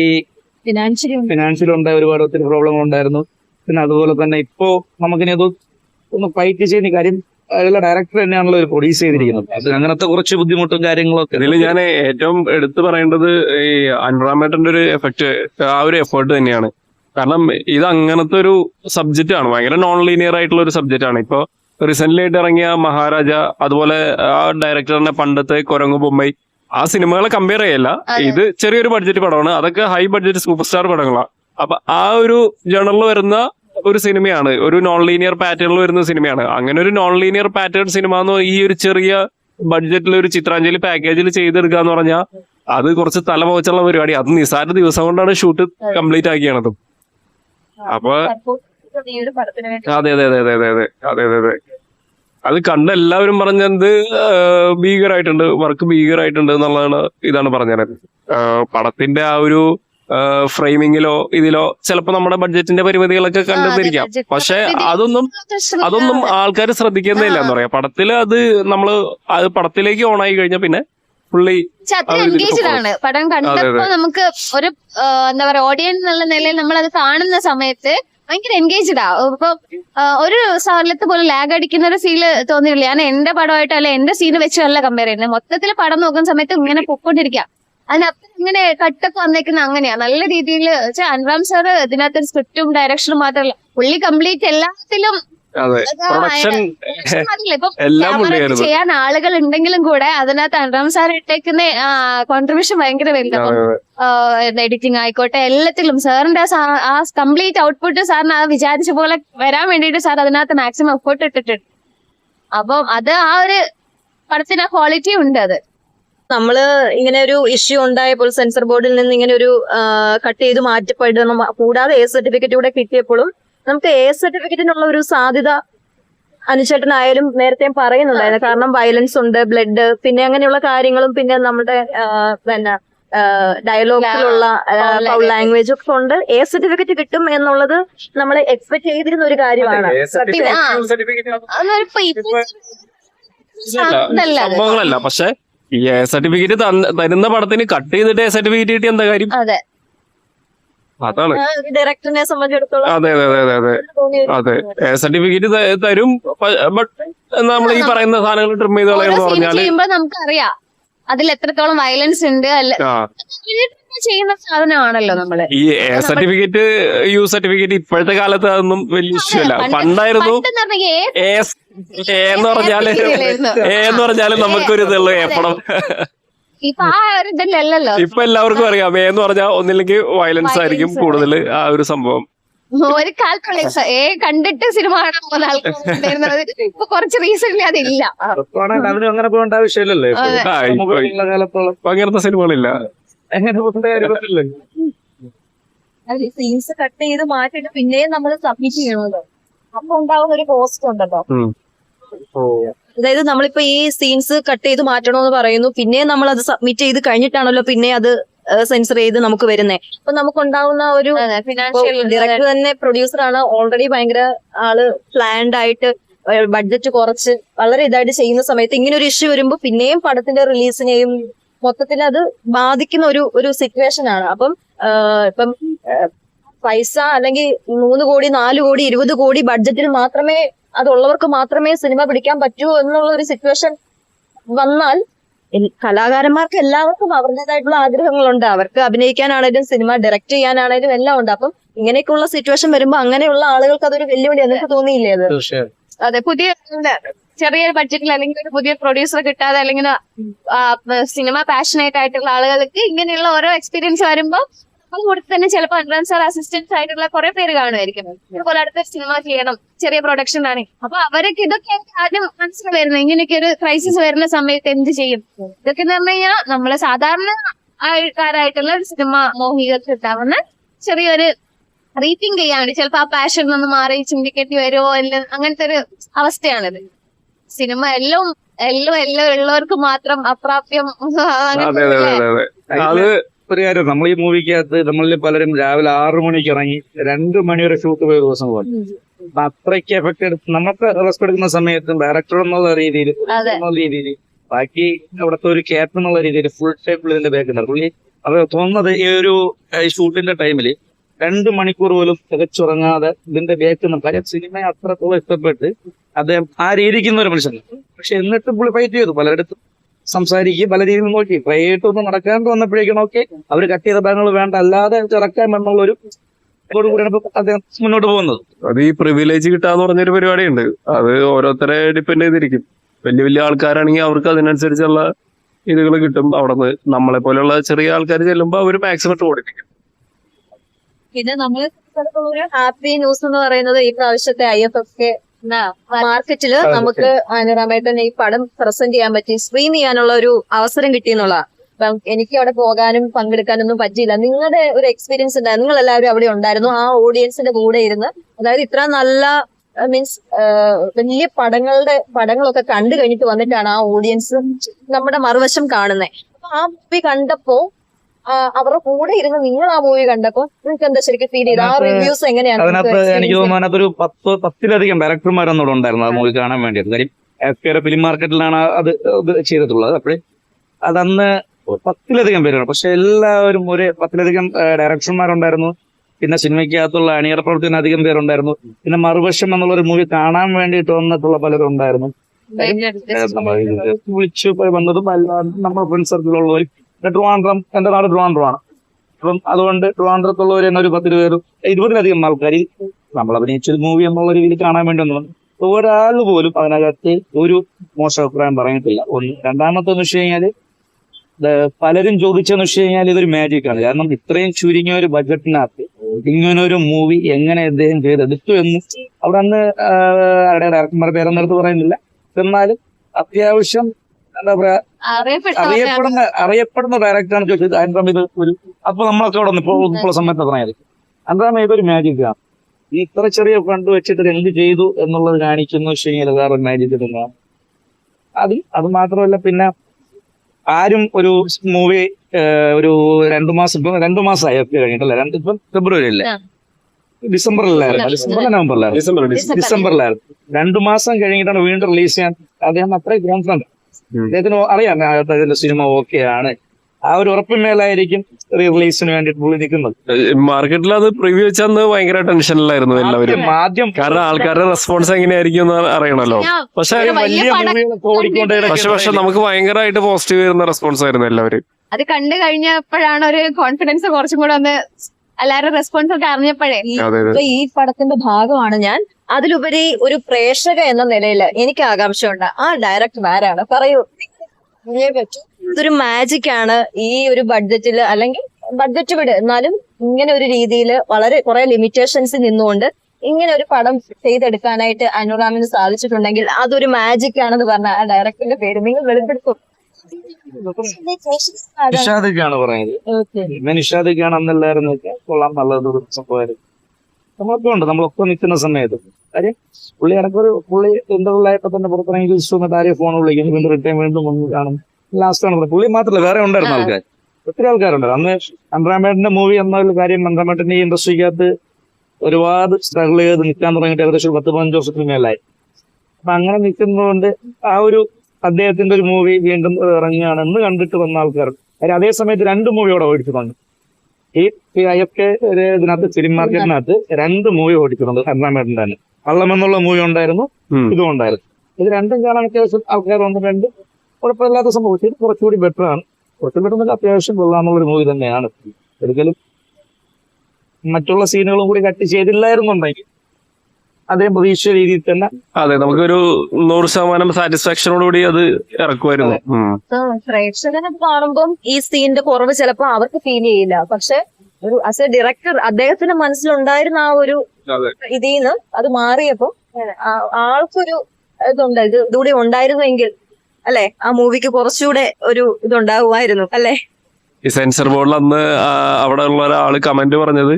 ഫിനാൻഷ്യലി ഫിനാൻഷ്യൽ ഉണ്ടായ ഒരുപാട് ഒത്തിരി പ്രോബ്ലങ്ങൾ ഉണ്ടായിരുന്നു. പിന്നെ അതുപോലെ തന്നെ ഇപ്പോ നമുക്കിനി അത് ഒന്ന് ഫൈറ്റ് ചെയ്യുന്ന കാര്യം അതിലുള്ള ഡയറക്ടർ തന്നെയാണല്ലോ ഒരു പ്രൊഡ്യൂസ് ചെയ്തിരിക്കുന്നത്. അത് അങ്ങനത്തെ കുറച്ച് ബുദ്ധിമുട്ടും കാര്യങ്ങളൊക്കെ. ഇതിൽ ഞാൻ ഏറ്റവും എടുത്തു പറയേണ്ടത് ഈ അനുറാമേട്ടന്റെ ഒരു എഫക്ട് ആ ഒരു എഫേർട്ട് തന്നെയാണ്. കാരണം ഇത് അങ്ങനത്തെ ഒരു സബ്ജക്റ്റ് ആണ്. ഭയങ്കര നോൺ ലീനിയർ ആയിട്ടുള്ള ഒരു സബ്ജക്റ്റ് ആണ്. ഇപ്പൊ റീസെന്റ് ആയിട്ട് ഇറങ്ങിയ മഹാരാജ അതുപോലെ ആ ഡയറക്ടറിന്റെ പണ്ടത്തെ കൊരങ്ങു ബൊമ്മൈ ആ സിനിമകളെ കമ്പയർ ചെയ്യല്ല. ഇത് ചെറിയൊരു ബഡ്ജറ്റ് പടമാണ്. അതൊക്കെ ഹൈ ബഡ്ജറ്റ് സൂപ്പർ സ്റ്റാർ പടങ്ങളാണ് അപ്പൊ ആ ഒരു ജേണലിൽ വരുന്ന ഒരു സിനിമയാണ്. ഒരു നോൺ ലീനിയർ പാറ്റേണിൽ വരുന്ന സിനിമയാണ്. അങ്ങനെ ഒരു നോൺ ലീനിയർ പാറ്റേൺ സിനിമ എന്ന് ഈ ഒരു ചെറിയ ബഡ്ജറ്റിൽ ഒരു ചിത്രാഞ്ജലി പാക്കേജിൽ ചെയ്തെടുക്കുക എന്ന് പറഞ്ഞാൽ അത് കുറച്ച് തല പോച്ചുള്ള പരിപാടി. അത് നിസാര ദിവസം കൊണ്ടാണ് ഷൂട്ട് കംപ്ലീറ്റ് ആക്കിയാണത്. അപ്പൊ അതെ അതെ അതെ അതെ അതെ അതെ അതെ അതെ അതെ. അത് കണ്ട എല്ലാവരും പറഞ്ഞത് ഭീകരായിട്ടുണ്ട്. വർക്ക് ഭീകരായിട്ടുണ്ട് എന്നുള്ളതാണ് ഇതാണ് പറഞ്ഞത്. പടത്തിന്റെ ആ ഒരു ഫ്രെയിമിങ്ങിലോ ഇതിലോ ചിലപ്പോ നമ്മുടെ ബഡ്ജറ്റിന്റെ പരിമിതികളൊക്കെ കണ്ടെന്നിരിക്കാം പക്ഷെ അതൊന്നും അതൊന്നും ആൾക്കാർ ശ്രദ്ധിക്കുന്നില്ല എന്ന് പറയാം. പടത്തിൽ അത് നമ്മൾ അത് പടത്തിലേക്ക് ഓണായി കഴിഞ്ഞാൽ പിന്നെ പുള്ളി എൻഗേജ്ഡ് ആണ്. പടം കണ്ടപ്പോ നമുക്ക് ഒരു എന്താ പറയാ ഓഡിയൻസ് എന്നുള്ള നിലയിൽ നമ്മൾ അത് കാണുന്ന സമയത്ത് ഭയങ്കര എൻഗേജ്ഡ് ആ. ഇപ്പൊ ഒരു സ്ഥലത്ത് പോലും ലാഗ് അടിക്കുന്ന ഒരു ഫീൽ തോന്നിയില്ല ഞാൻ എന്റെ പടമായിട്ട് അല്ലെ എന്റെ സീന് വെച്ചല്ല കമ്പയർ ചെയ്യുന്നത്. മൊത്തത്തിൽ പടം നോക്കുന്ന സമയത്ത് ഇങ്ങനെ പൊക്കോണ്ടിരിക്കാം. അതിനപ്പുറം ഇങ്ങനെ കട്ടൊക്കെ വന്നേക്കുന്ന അങ്ങനെയാ. നല്ല രീതിയിൽ അൻറാം സാർ ഇതിനകത്ത് സ്ക്രിപ്റ്റും ഡയറക്ഷനും മാത്രമല്ല. പുള്ളി കംപ്ലീറ്റ് എല്ലാത്തിലും ചെയ്യാൻ ആളുകൾ ഉണ്ടെങ്കിലും കൂടെ അതിനകത്ത് അൻറാം സാർ ഇട്ടേക്കുന്ന കോൺട്രിബ്യൂഷൻ ഭയങ്കര വലുതാണ് എഡിറ്റിംഗ് ആയിക്കോട്ടെ എല്ലാത്തിലും സാറിന്റെ ആ കംപ്ലീറ്റ് ഔട്ട്പുട്ട് സാറിന് ആ വിചാരിച്ച പോലെ വരാൻ വേണ്ടിയിട്ട് സാർ അതിനകത്ത് മാക്സിമം എഫേർട്ട് ഇട്ടിട്ടുണ്ട്. അപ്പം അത് ആ ഒരു പടത്തിന് ക്വാളിറ്റി ഉണ്ട് അത്. നമ്മൾ ഇങ്ങനെ ഒരു ഇഷ്യൂ ഉണ്ടായപ്പോൾ സെൻസർ ബോർഡിൽ നിന്ന് ഇങ്ങനെ ഒരു കട്ട് ചെയ്ത് മാറ്റപ്പെടണം കൂടാതെ എ സർട്ടിഫിക്കറ്റ് കൂടെ കിട്ടിയപ്പോഴും നമുക്ക് എ സർട്ടിഫിക്കറ്റിനുള്ള ഒരു സാധ്യത അനുചേട്ടനായാലും നേരത്തെ പറയുന്നുണ്ടായിരുന്നു. കാരണം വയലൻസ് ഉണ്ട് ബ്ലഡ് പിന്നെ അങ്ങനെയുള്ള കാര്യങ്ങളും പിന്നെ നമ്മുടെ പിന്നെ ഡയലോഗിലുള്ള ലാംഗ്വേജ് ഒക്കെ ഉണ്ട്. എ സർട്ടിഫിക്കറ്റ് കിട്ടും എന്നുള്ളത് നമ്മൾ എക്സ്പെക്ട് ചെയ്തിരുന്ന ഒരു കാര്യമാണ്. സംഭവങ്ങളല്ല പക്ഷെ ഈ എ സർട്ടിഫിക്കറ്റ് തരുന്ന പടത്തിന് കട്ട് ചെയ്തിട്ട് എ സർട്ടിഫിക്കറ്റ് കിട്ടി എന്താ കാര്യം? അതെ. അതാണ്. ഡയറക്ടറിനെ സംബന്ധിച്ചിടത്തോളം അതെ അതെ അതെ അതെ. അതെ. എ സർട്ടിഫിക്കറ്റ് തരും. ബട്ട് നമ്മൾ ഈ പറയുന്ന സാധനങ്ങൾ ട്രിം ചെയ്ത് കളയെന്ന് പറഞ്ഞാൽ ചെയ്യുമ്പോൾ നമുക്കറിയാം. അതിൽ എത്രത്തോളം വയലൻസ് ഉണ്ട് അല്ല ചെയ്യുന്ന സാധനമാണല്ലോ നമ്മൾ. ഈ സർട്ടിഫിക്കറ്റ് യു സർട്ടിഫിക്കറ്റ് ഇപ്പോഴത്തെ കാലത്ത് അതൊന്നും വലിയ ഇഷ്യൂ അല്ല പണ്ടായിരുന്നു പണ്ടെന്ന് പറഞ്ഞാൽ എ എന്ന് പറഞ്ഞാൽ എന്ന് പറഞ്ഞാൽ നമുക്കൊരു ഇതുള്ളൂ എ പടം ഇപ്പൊ ആ ഒരു ഇതിലല്ലല്ലോ ഇപ്പൊ എല്ലാവർക്കും അറിയാം എന്ന് പറഞ്ഞാൽ ഒന്നില്ലെങ്കിൽ വയലൻസ് ആയിരിക്കും Violence. കൂടുതൽ ആ ഒരു സംഭവം. ഒരു കാലത്തുള്ള ഏ കണ്ടിട്ട് സിനിമ കാണാൻ പോകുന്ന ആൾക്കാർ ഇപ്പൊ കുറച്ച് റീസൺലി അതില്ല അങ്ങനെ പോകേണ്ട ആവശ്യമില്ലല്ലോ. അങ്ങനത്തെ സിനിമകളില്ല. സീൻസ് കട്ട് ചെയ്ത് മാറ്റിട്ട് പിന്നെയും നമ്മൾ സബ്മിറ്റ് ചെയ്യണമല്ലോ. അപ്പൊ ഉണ്ടാവുന്ന ഒരു കോസ്റ്റ് ഉണ്ടല്ലോ. അതായത് നമ്മളിപ്പോ ഈ സീൻസ് കട്ട് ചെയ്ത് മാറ്റണമെന്ന് പറയുന്നു പിന്നെ നമ്മൾ അത് സബ്മിറ്റ് ചെയ്ത് കഴിഞ്ഞിട്ടാണല്ലോ പിന്നെ അത് സെൻസർ ചെയ്ത് നമുക്ക് വരുന്നത് അപ്പൊ നമുക്കുണ്ടാവുന്ന ഒരു ഫിനാൻഷ്യൽ ഡയറക്ടർ തന്നെ പ്രൊഡ്യൂസർ ആണ് ഓൾറെഡി ഭയങ്കര ആൾ പ്ലാൻഡ് ആയിട്ട് ബഡ്ജറ്റ് കുറച്ച് വളരെ ഇതായിട്ട് ചെയ്യുന്ന സമയത്ത് ഇങ്ങനെ ഒരു ഇഷ്യൂ വരുമ്പോൾ പിന്നെയും പടത്തിന്റെ റിലീസിനെയും മൊത്തത്തിൽ അത് ബാധിക്കുന്ന ഒരു ഒരു സിറ്റുവേഷൻ ആണ്. അപ്പം ഇപ്പം പൈസ അല്ലെങ്കിൽ മൂന്ന് കോടി നാല് കോടി ഇരുപത് കോടി ബഡ്ജറ്റിൽ മാത്രമേ അതുള്ളവർക്ക് മാത്രമേ സിനിമ പിടിക്കാൻ പറ്റൂ എന്നുള്ള ഒരു സിറ്റുവേഷൻ വന്നാൽ കലാകാരന്മാർക്ക് എല്ലാവർക്കും അവരുടേതായിട്ടുള്ള ആഗ്രഹങ്ങളുണ്ട്. അവർക്ക് അഭിനയിക്കാനാണേലും സിനിമ ഡയറക്ട് ചെയ്യാനാണേലും എല്ലാം ഉണ്ട്. അപ്പം ഇങ്ങനെയൊക്കെയുള്ള സിറ്റുവേഷൻ വരുമ്പോ അങ്ങനെയുള്ള ആളുകൾക്ക് അതൊരു വെല്ലുവിളി നിങ്ങൾക്ക് തോന്നിയില്ലേ അത്? അതെ പുതിയ ചെറിയ ബഡ്ജറ്റിൽ അല്ലെങ്കിൽ ഒരു പുതിയ പ്രൊഡ്യൂസർ കിട്ടാതെ അല്ലെങ്കിൽ സിനിമ പാഷനേറ്റ് ആയിട്ടുള്ള ആളുകൾക്ക് ഇങ്ങനെയുള്ള ഓരോ എക്സ്പീരിയൻസ് വരുമ്പോൾ അത് കൂടെ തന്നെ ചിലപ്പോൾ അഡ്വാൻസ് അസിസ്റ്റൻസ് ആയിട്ടുള്ള കുറെ പേര് കാണുമായിരിക്കും. ഇതുപോലെ അടുത്ത സിനിമ ചെയ്യണം ചെറിയ പ്രൊഡക്ഷൻ ആണ് അപ്പൊ അവരൊക്കെ ഇതൊക്കെ ആദ്യം മനസ്സിൽ വരുന്നത് ഇങ്ങനെയൊക്കെ ഒരു ക്രൈസിസ് വരുന്ന സമയത്ത് എന്ത് ചെയ്യും? ഇതൊക്കെ എന്ന് പറഞ്ഞു കഴിഞ്ഞാൽ നമ്മൾ സാധാരണ ആൾക്കാരായിട്ടുള്ള സിനിമ മോഹികൾക്ക് ഉണ്ടാവുന്ന ചെറിയൊരു റീത്തിങ് ചെയ്യാണ് വേണ്ടി ചിലപ്പോ ആ പാഷൻ ഒന്ന് മാറി ചിന്തിക്കേണ്ടി വരുമോ അല്ല അങ്ങനത്തെ ഒരു അവസ്ഥയാണിത്. സിനിമ എല്ലാം എല്ലാം എല്ലാം ഉള്ളവർക്ക് മാത്രം അപ്രാപ്യം. അതെ അതെ അതെ അതെ. അത് ഒരു കാര്യം നമ്മൾ ഈ മൂവിക്കകത്ത് നമ്മളിൽ പലരും രാവിലെ ആറു മണിക്ക് ഇറങ്ങി രണ്ടു മണിവരെ ഷൂട്ട് പോയ ദിവസം പോലെ. അത്രയ്ക്ക് എഫക്ട് എടുത്ത് നമുക്ക് റെസ്റ്റ് എടുക്കുന്ന സമയത്തും ഡയറക്ടർ എന്നുള്ള രീതിയിൽ. എന്നുള്ള രീതിയിൽ ബാക്കി അവിടുത്തെ ഒരു ക്യാപ്റ്റൻ എന്നുള്ള രീതിയിൽ ഫുൾ ടൈം ഇതിന്റെ ബാക്ക് പുള്ളി അത് തോന്നുന്നത് ഈ ഒരു ഷൂട്ടിന്റെ ടൈമിൽ രണ്ട് മണിക്കൂർ പോലും തികച്ചുറങ്ങാതെ ഇതിന്റെ ബേക്ക് കാര്യം സിനിമയെ അത്രത്തോളം ഇഷ്ടപ്പെട്ട് അദ്ദേഹം ആ രീതിക്കുന്ന ഒരു മനുഷ്യൻ. പക്ഷെ എന്നിട്ട് പുള്ളി ഫൈറ്റ് ചെയ്തു. പലയിടത്തും സംസാരിക്കുകയും പല രീതിയിൽ നോക്കി. പ്രൈവറ്റ് ഒന്നും നടക്കാണ്ട് വന്നപ്പോഴേക്കും ഓക്കെ അവർ കട്ട് ചെയ്ത ഭാഗങ്ങൾ വേണ്ട അല്ലാതെ ഇറക്കാൻ എന്നുള്ള ഒരു കൂടിയാണ് ഇപ്പൊ അദ്ദേഹം മുന്നോട്ട് പോകുന്നത്. അത് ഈ പ്രിവിലേജ് കിട്ടാന്ന് പറഞ്ഞൊരു പരിപാടിയുണ്ട്. അത് ഓരോരുത്തരെ ഡിപ്പെൻഡ് ചെയ്തിരിക്കും. വലിയ വലിയ ആൾക്കാരാണെങ്കിൽ അവർക്ക് അതിനനുസരിച്ചുള്ള ഇതുകൾ കിട്ടും. അവിടെ നിന്ന് നമ്മളെ പോലെയുള്ള ചെറിയ ആൾക്കാർ ചെല്ലുമ്പോൾ അവർ മാക്സിമം കൊടുക്കും പിന്നെ നമ്മൾ ഒരു ഹാപ്പി ന്യൂസ് എന്ന് പറയുന്നത് ഈ പ്രാവശ്യത്തെ ഐ എഫ് എഫ് കെ മാർക്കറ്റിൽ നമുക്ക് അനുരാമേട്ടൻ ഈ പടം പ്രസന്റ് ചെയ്യാൻ പറ്റി സ്ട്രീം ചെയ്യാനുള്ള ഒരു അവസരം കിട്ടി എന്നുള്ള അപ്പം എനിക്ക് അവിടെ പോകാനും പങ്കെടുക്കാനൊന്നും പറ്റിയില്ല. നിങ്ങളുടെ ഒരു എക്സ്പീരിയൻസ് ഉണ്ടായിരുന്നു. നിങ്ങൾ എല്ലാവരും അവിടെ ഉണ്ടായിരുന്നു. ആ ഓഡിയൻസിന്റെ കൂടെ ഇരുന്ന് അതായത് ഇത്ര നല്ല മീൻസ് വലിയ പടങ്ങളുടെ പടങ്ങളൊക്കെ കണ്ടു കഴിഞ്ഞിട്ട് വന്നിട്ടാണ് ആ ഓഡിയൻസ് നമ്മുടെ മറുവശം കാണുന്നത് അപ്പൊ ആ മൂവി കണ്ടപ്പോ അവരുടെ കൂടെ ഇരുന്ന് നിങ്ങൾ ആ മൂവി കണ്ടപ്പോ നിങ്ങൾക്ക് എന്താ ശരിക്കും ഫീൽ ചെയ്ത് ആ റിവ്യൂസ് എങ്ങനെയാണ്? അതിനകത്ത് എനിക്ക് തോന്നുന്നു തോന്നുന്നു അതിനകത്തൊരു പത്ത് പത്തിലധികം ഡയറക്ടർമാരൊന്നും ഉണ്ടായിരുന്നു ആ മൂവി കാണാൻ വേണ്ടിയിട്ട്. കാര്യം എഫ് ഫിലിം മാർക്കറ്റിലാണ് അത് ചെയ്തിട്ടുള്ളത്. അപ്പോഴേ അതന്ന് പത്തിലധികം പേരാണ് പക്ഷെ എല്ലാവരും ഒരു പത്തിലധികം ഡയറക്ടർമാരുണ്ടായിരുന്നു പിന്നെ സിനിമയ്ക്കകത്തുള്ള അണിയറ പ്രവർത്തകന് അധികം പേരുണ്ടായിരുന്നു. പിന്നെ മറുവശം എന്നുള്ള ഒരു മൂവി കാണാൻ വേണ്ടിയിട്ട് വന്നിട്ടുള്ള പലരും ഉണ്ടായിരുന്നു വിളിച്ചു വന്നതും നമ്മൾ നമ്മുടെ ഫ്രണ്ട് സർക്കിളുള്ളവർ ട്രിവാൻഡ്രം എന്റെ നാട് ട്രിവാൻഡ്രമാണ്. അപ്പം അതുകൊണ്ട് ട്രിവാൻഡ്രത്തുള്ളവർ തന്നെ ഒരു പത്തിരു പേരും ഇരുപതിലധികം ആൾക്കാർ നമ്മൾ അഭിനയിച്ചൊരു മൂവി എന്നുള്ള രീതിയിൽ കാണാൻ വേണ്ടി വന്നു ഒരാൾ പോലും അതിനകത്ത് ഒരു മോശം അഭിപ്രായം പറഞ്ഞിട്ടില്ല. ഒന്ന് രണ്ടാമത്തെന്ന് വെച്ച് കഴിഞ്ഞാൽ പലരും ചോദിച്ചെന്ന് വെച്ച് കഴിഞ്ഞാൽ ഇതൊരു മാജിക് ആണ്. കാരണം ഇത്രയും ചുരുങ്ങിയ ഒരു ബഡ്ജറ്റിനകത്ത് ഇങ്ങനെ ഒരു മൂവി എങ്ങനെ അദ്ദേഹം ചെയ്തെടുത്തു എന്ന് അവിടെ അന്ന് അവിടെ ഡയറക്ടർമാരുടെ പേരൊന്നും എടുത്ത് പറയുന്നില്ല. എന്നാലും അത്യാവശ്യം എന്താ പറയാ? അറിയപ്പെടുന്ന അറിയപ്പെടുന്ന ഡയറക്ടറാണ് ചോദിച്ചത് അതിന്റെ ഇത് ഒരു അപ്പൊ നമ്മളൊക്കെ അവിടെ ഇപ്പോൾ ഇപ്പോൾ സമയത്ത് അത്രയായിരിക്കും അതാണ് ഇതൊരു മാജിക് ആണ് ഈ ഇത്ര ചെറിയ ഫണ്ട് വെച്ചിട്ട് എന്ത് ചെയ്തു എന്നുള്ളത് കാണിക്കുന്നു വെച്ച് കഴിഞ്ഞാൽ വേറെ മാജിക് തന്നെയാണ് അത് അത് മാത്രമല്ല പിന്നെ ആരും ഒരു മൂവി ഒരു രണ്ടു മാസം ഇപ്പൊ രണ്ടു മാസമായി ഒക്കെ കഴിഞ്ഞിട്ടല്ലേ? രണ്ട് ഇപ്പം ഫെബ്രുവരി അല്ലേ. ഡിസംബറിലായിരുന്നു. ഡിസംബർ നവംബറിലായിരുന്നു ഡിസംബറിലായിരുന്നു. രണ്ടു മാസം കഴിഞ്ഞിട്ടാണ് വീണ്ടും റിലീസ് ചെയ്യാൻ. അദ്ദേഹം അത്രയും കോൺഫിഡന്റ് ഉം. അദ്ദേഹത്തിന് അറിയാം അദ്ദേഹത്തിന്റെ ഇതിന്റെ സിനിമ ഓക്കെ ആണ് ആ ഒരു ഉറപ്പിന്മേലായിരിക്കും റിലീസിന് വേണ്ടിട്ട് പുള്ളി നിൽക്കുന്നത്. മാർക്കറ്റിൽ അത് പ്രിവ്യൂ വെച്ചന്ന് ഭയങ്കര ടെൻഷനിലായിരുന്നു എല്ലാവരും. ആദ്യം- കാരണം ആൾക്കാരുടെ റെസ്പോൺസ് എങ്ങനെയായിരിക്കും എന്ന് അറിയണല്ലോ. പക്ഷെ വലിയ പക്ഷെ പക്ഷെ നമുക്ക് ഭയങ്കരമായിട്ട് പോസിറ്റീവ് വരുന്ന റെസ്പോൺസ് ആയിരുന്നു എല്ലാവരും. അത് കണ്ടു കഴിഞ്ഞപ്പോഴാണ് ഒരു കോൺഫിഡൻസ് കുറച്ചും കൂടെ ഒന്ന് എല്ലാവരുടെ റെസ്പോൺസ് ഒക്കെ അറിഞ്ഞപ്പോഴേ. ഈ പടത്തിന്റെ ഭാഗമാണ് ഞാൻ അതിലുപരി ഒരു പ്രേക്ഷക എന്ന നിലയിൽ എനിക്ക് ആകാംക്ഷയുണ്ട്. ആ ഡയറക്ടർ ആരാണ്? പറയൂ. ഇതൊരു മാജിക് ആണ്. ഈ ഒരു ബഡ്ജറ്റിൽ അല്ലെങ്കിൽ ബഡ്ജറ്റ് വിട് എന്നാലും ഇങ്ങനെ ഒരു രീതിയിൽ വളരെ കുറെ ലിമിറ്റേഷൻസ് നിന്നുകൊണ്ട് ഇങ്ങനെ ഒരു പടം ചെയ്തെടുക്കാനായിട്ട് അനുറാമിന് സാധിച്ചിട്ടുണ്ടെങ്കിൽ അതൊരു മാജിക് ആണെന്ന് പറഞ്ഞ ആ ഡയറക്ടറിന്റെ പേര് നിങ്ങൾ വെളിപ്പെടുത്തും. നിഷാദൊക്കെയാണ് പറയുന്നത്. പിന്നെ നിഷാദൊക്കെയാണ് അന്നെല്ലാരും കൊള്ളാം. നല്ലൊരു സംഭവമായിരുന്നു നമ്മളൊക്കെ ഉണ്ട്. നമ്മളൊക്കെ നിൽക്കുന്ന സമയത്ത്. കാര്യം പുള്ളി ഇടയ്ക്കൊരു പുള്ളി ഇന്റർവ്യൂലായപ്പോ തന്നെ പുറത്തിറങ്ങി വന്നിട്ട് ആരെയും ഫോൺ വിളിക്കുന്നു വീണ്ടും റിട്ടേൺ വീണ്ടും വന്ന് കാണും. ലാസ്റ്റ് ആണ് പുള്ളി. മാത്രമല്ല വേറെ ഉണ്ടായിരുന്നു. ആൾക്കാർ ഒത്തിരി ആൾക്കാരുണ്ട് അന്ന് അൻഡ്രാമേഡിന്റെ മൂവി എന്നൊരു കാര്യം അൻഡ്രാമേഡിന്റെ ഈ ഇൻഡസ്ട്രിക്കകത്ത് ഒരുപാട് സ്ട്രഗിൾ ചെയ്ത് നിൽക്കാൻ തുടങ്ങിയിട്ട് ഏകദേശം പത്ത് പതിനഞ്ച് വർഷത്തിന് മേലായി. അപ്പൊ അങ്ങനെ നിൽക്കുന്നതുകൊണ്ട് ആ ഒരു അദ്ദേഹത്തിന്റെ ഒരു മൂവി വീണ്ടും ഇറങ്ങുകയാണ്. എന്ന് കണ്ടിട്ട് വന്ന ആൾക്കാർ. കാര്യം അതേ സമയത്ത് രണ്ട് മൂവി അവിടെ ഓടിച്ചു തന്നു ഈ ഐ എഫ് കെ ഇതിനകത്ത് ഫിലിം മാർക്കറ്റിനകത്ത് രണ്ട് മൂവി ഓടിക്കുന്നുണ്ട് അൻഡ്രാമേഡിന്റെ തന്നെ. വള്ളം എന്നുള്ള മൂവി ഉണ്ടായിരുന്നു. ഇതും ഉണ്ടായിരുന്നു. ഇത് രണ്ടും കാണാൻ അത്യാവശ്യം ആൾക്കാർ ആൾക്കാരുണ്ട് രണ്ട്. കുഴപ്പമില്ലാത്ത സംഭവം. ഇത് കുറച്ചുകൂടി ബെറ്റർ ആണ്. കുറച്ചും ബെറ്റർ എന്നൊക്കെ അത്യാവശ്യം കൊള്ളാമെന്നുള്ള ഒരു മൂവി തന്നെയാണ്. ഒരിക്കലും മറ്റുള്ള സീനുകളും കൂടി കട്ട് ചെയ്തില്ലായിരുന്നുണ്ടെങ്കിൽ അതേ പ്രതീക്ഷ രീതിയിൽ തന്നെ അതെ നമുക്കൊരു നൂറ് ശതമാനം സാറ്റിസ്ഫാക്ഷനോട് കൂടി അത്. ഇറക്കുമായിരുന്നു. പ്രേക്ഷകനെ കാണുമ്പോൾ ഈ സീനിന്റെ കുറവ് ചിലപ്പോ അവർക്ക് ഫീൽ ചെയ്യില്ല. പക്ഷെ ഒരു ആസ് എ ഡയറക്ടർ അദ്ദേഹത്തിന്റെ മനസ്സിലുണ്ടായിരുന്ന ആ ഒരു. ഇതിന്ന് അത് മാറിയപ്പോ ആൾക്കൊരു ഇതുണ്ട് ഇത് ഇതുകൂടി ഉണ്ടായിരുന്നെങ്കിൽ അല്ലെ ആ മൂവിക്ക് കുറച്ചുകൂടെ ഒരു ഇതുണ്ടാവുമായിരുന്നു അല്ലെ? ഈ സെൻസർ ബോർഡിൽ അന്ന് അവിടെ ഉള്ള ഒരാൾ കമന്റ് പറഞ്ഞത്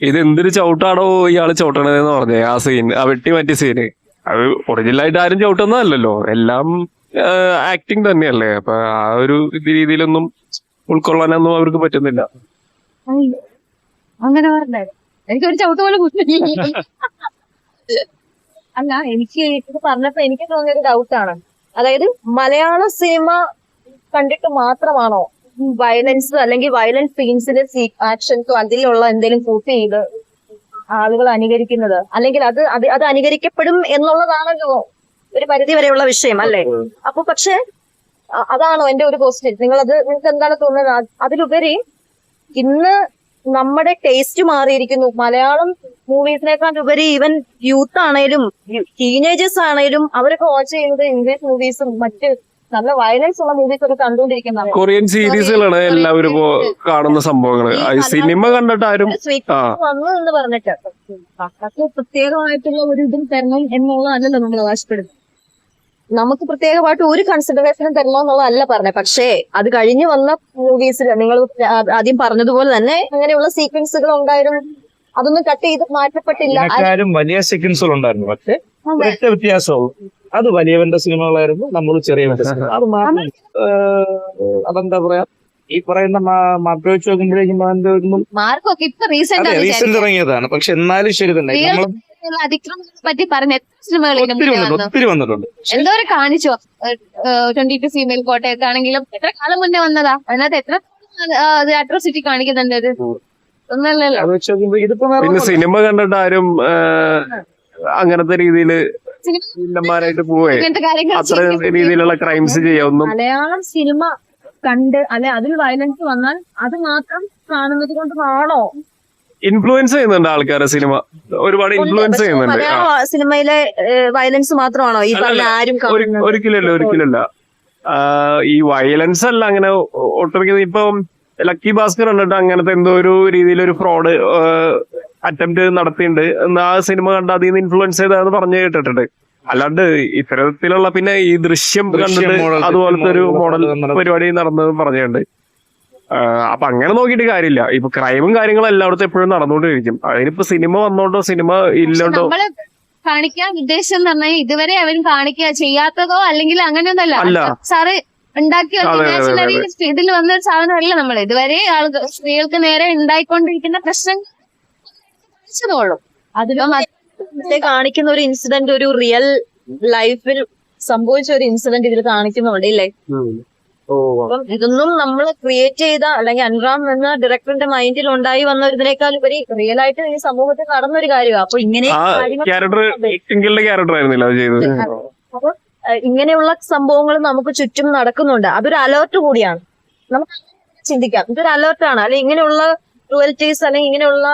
ഇത് എന്തൊരു ചവിട്ടാണോ ഇയാൾ ചവിട്ടണതെന്ന് പറഞ്ഞേ ആ സീൻ ആ വെട്ടി മാറ്റിയ സീന് അത് ഒറിജിനൽ ആയിട്ട് ആരും ചവിട്ടുന്നതല്ലല്ലോ എല്ലാം ആക്ടിങ് തന്നെയല്ലേ അപ്പൊ ആ ഒരു രീതിയിലൊന്നും ഉൾക്കൊള്ളാനൊന്നും അവർക്ക് പറ്റുന്നില്ല. അങ്ങനെ പറഞ്ഞേ എനിക്കൊരു ചവിട്ട് പോലെ കുത്തി അല്ല എനിക്ക് ഇത് പറഞ്ഞപ്പോ എനിക്ക് തോന്നിയൊരു ഡൗട്ടാണ് അതായത് മലയാള സിനിമ കണ്ടിട്ട് മാത്രമാണോ വയലൻസ് അല്ലെങ്കിൽ വയലന്റ് സീൻസിന്റെ ആക്ഷൻസോ അതിലുള്ള എന്തെങ്കിലും കൂട്ടി ചെയ്ത് ആളുകൾ അനുകരിക്കുന്നത്? അല്ലെങ്കിൽ അത് അത് അനുകരിക്കപ്പെടും എന്നുള്ളതാണല്ലോ ഒരു പരിധി വരെയുള്ള വിഷയം അല്ലേ? അപ്പൊ പക്ഷെ അതാണോ എന്റെ ഒരു ക്വസ്റ്റ്യൻ നിങ്ങൾ അത് നിങ്ങൾക്ക് എന്താണ് തോന്നുന്നത്? അതിലുപരി ഇന്ന് നമ്മുടെ ടേസ്റ്റ് മാറിയിരിക്കുന്നു. മലയാളം മൂവീസിനേക്കാൾ ഉപരി ഈവൻ യൂത്ത് ആണേലും ടീനേജേഴ്സ് ആണേലും അവരൊക്കെ വാച്ച് ചെയ്യുന്നത് ഇംഗ്ലീഷ് മൂവീസും മറ്റ് നല്ല വയലൻസ് ഉള്ള മൂവീസ് ഒക്കെ കണ്ടുകൊണ്ടിരിക്കുന്നതാണ് കൊറിയൻ സീരീസുകളാണ് എല്ലാവരും ഇപ്പോ കാണുന്ന സംഭവങ്ങൾ സിനിമ കണ്ടിട്ട് ആരും വന്നു എന്ന് പറഞ്ഞിട്ട്. പ്രത്യേകമായിട്ടുള്ള ഒരു ഇതും തരണം എന്നുള്ളതല്ലല്ലോ നമ്മൾ അവകാശപ്പെടുന്നത്. നമുക്ക് പ്രത്യേകമായിട്ട് ഒരു കൺസിഡറേഷനും തരണം എന്നുള്ളതല്ല പറഞ്ഞത്. പക്ഷേ അത് കഴിഞ്ഞു വന്ന മൂവീസിൽ നിങ്ങൾ ആദ്യം പറഞ്ഞതുപോലെ തന്നെ അങ്ങനെയുള്ള സീക്വൻസുകൾ ഉണ്ടായിരുന്നു. അതൊന്നും കട്ട് ചെയ്ത് മാറ്റപ്പെട്ടില്ല. അത് വലിയ സീക്വൻസുകൾ ഉണ്ടായിരുന്നു. പക്ഷേ ഒറ്റ വ്യത്യാസമുള്ളൂ. അത് വലിയവന്റെ സിനിമകളായിരുന്നു നമ്മൾ ചെറിയവന്റെ സിനിമ അത് മാത്രം അതെന്താ പറയാ? ഈ പറയുന്ന മാ- മാർക്ക് വെച്ച് നോക്കുമ്പോഴേക്കും മാർക്കൊക്കെ ഇപ്പൊ റീസെന്റ് റീസെന്റ് ഇറങ്ങിയതാണ്. പക്ഷെ എന്നാലും ശരി തന്നെ. നമ്മൾ അതിക്രമത്തെ പറ്റി പറഞ്ഞ എത്ര സിനിമകൾ ഒത്തിരി വന്നിട്ടുണ്ട് വന്നു? എന്തോരം കാണിച്ചോ? ട്വന്റി ടു ഫീമെയിൽ കോട്ടയത്താണെങ്കിലും എത്ര കാലം മുന്നേ വന്നതാ? അതിനകത്ത് എത്ര അട്രോസിറ്റി കാണിക്കുന്നുണ്ട് അത്? പിന്നെ സിനിമ കണ്ടിട്ട് ആരും അങ്ങനത്തെ രീതിയിൽ സിനിമ വില്ലന്മാരായിട്ട് പോവേ. ഇങ്ങനത്തെ കാര്യങ്ങൾ അത്ര രീതിയിലുള്ള ക്രൈംസ് ചെയ്യാവുന്നു മലയാളം സിനിമ കണ്ട് അല്ലെ അതിൽ വയലൻസ് വന്നാൽ അത് മാത്രം കാണുന്നത് കൊണ്ട് കൊണ്ടാണോ ഇൻഫ്ലുവൻസ് ചെയ്യുന്നുണ്ട് ആൾക്കാരെ സിനിമ. ഒരുപാട് ഇൻഫ്ലുവൻസ് ചെയ്യുന്നുണ്ട്. സിനിമയിലെ വയലൻസ് മാത്രമാണോ ഈ പറഞ്ഞ ആരും ഒരിക്കലല്ല ഒരിക്കലല്ല. ഈ വയലൻസ് അല്ല അങ്ങനെ ഒട്ടുമിക്ക ഇപ്പം ലക്കി ഭാസ്കർ കണ്ടിട്ട് അങ്ങനത്തെ എന്തോ ഒരു രീതിയിൽ ഒരു ഫ്രോഡ് അറ്റംപ്റ്റ് നടത്തിയിട്ടുണ്ട്. എന്ന് ആ സിനിമ കണ്ട് അതിൽ നിന്ന് ഇൻഫ്ലുവൻസ് ചെയ്താന്ന് പറഞ്ഞു കേട്ടിട്ടുണ്ട്. അല്ലാണ്ട് ഇത്തരത്തിലുള്ള പിന്നെ ഈ ദൃശ്യം കണ്ടിട്ട് അതുപോലത്തെ ഒരു മോഡൽ പരിപാടി നടന്നത് പറഞ്ഞുണ്ട് അപ്പൊ അങ്ങനെ നോക്കിയിട്ട് കാര്യമില്ല. ഇപ്പൊ ക്രൈമും കാര്യങ്ങളും എല്ലായിടത്തും എപ്പോഴും നടന്നുകൊണ്ടിരിക്കും അതിനിപ്പോ സിനിമ വന്നോണ്ടോ സിനിമ ഇല്ലോണ്ടോ? കാണിക്കാൻ ഉദ്ദേശം എന്ന് പറഞ്ഞാൽ ഇതുവരെ അവൻ കാണിക്കുക ചെയ്യാത്തതോ അല്ലെങ്കിൽ അങ്ങനെയൊന്നല്ല. സാറ് ഉണ്ടാക്കിയ ഇതിൽ വന്ന ഒരു സാധനമല്ല നമ്മൾ ഇതുവരെ ആൾക്ക് സ്ത്രീകൾക്ക് നേരെ ഉണ്ടായിക്കൊണ്ടിരിക്കുന്ന പ്രശ്നം കാണിച്ചതോളും അതിലും കാണിക്കുന്ന ഒരു ഇൻസിഡന്റ് ഒരു റിയൽ ലൈഫിൽ സംഭവിച്ച ഒരു ഇൻസിഡന്റ് ഇതിൽ കാണിക്കുന്നുണ്ട് ഇല്ലേ? അപ്പം ഇതൊന്നും നമ്മൾ ക്രിയേറ്റ് ചെയ്ത അല്ലെങ്കിൽ അൻറാം എന്ന ഡയറക്ടറിന്റെ മൈൻഡിൽ ഉണ്ടായി വന്ന ഇതിനേക്കാൾ ഉപരി റിയൽ ആയിട്ട് ഈ സമൂഹത്തിൽ നടന്നൊരു കാര്യമാണ് അപ്പൊ ഇങ്ങനെ അപ്പൊ ഇങ്ങനെയുള്ള സംഭവങ്ങൾ നമുക്ക് ചുറ്റും നടക്കുന്നുണ്ട്. അതൊരു അലേർട്ട് കൂടിയാണ്. നമുക്ക് ചിന്തിക്കാം. ഇതൊരു അലേർട്ടാണ് അല്ലെങ്കിൽ ഇങ്ങനെയുള്ള ക്രുവൽറ്റീസ് അല്ലെങ്കിൽ ഇങ്ങനെയുള്ള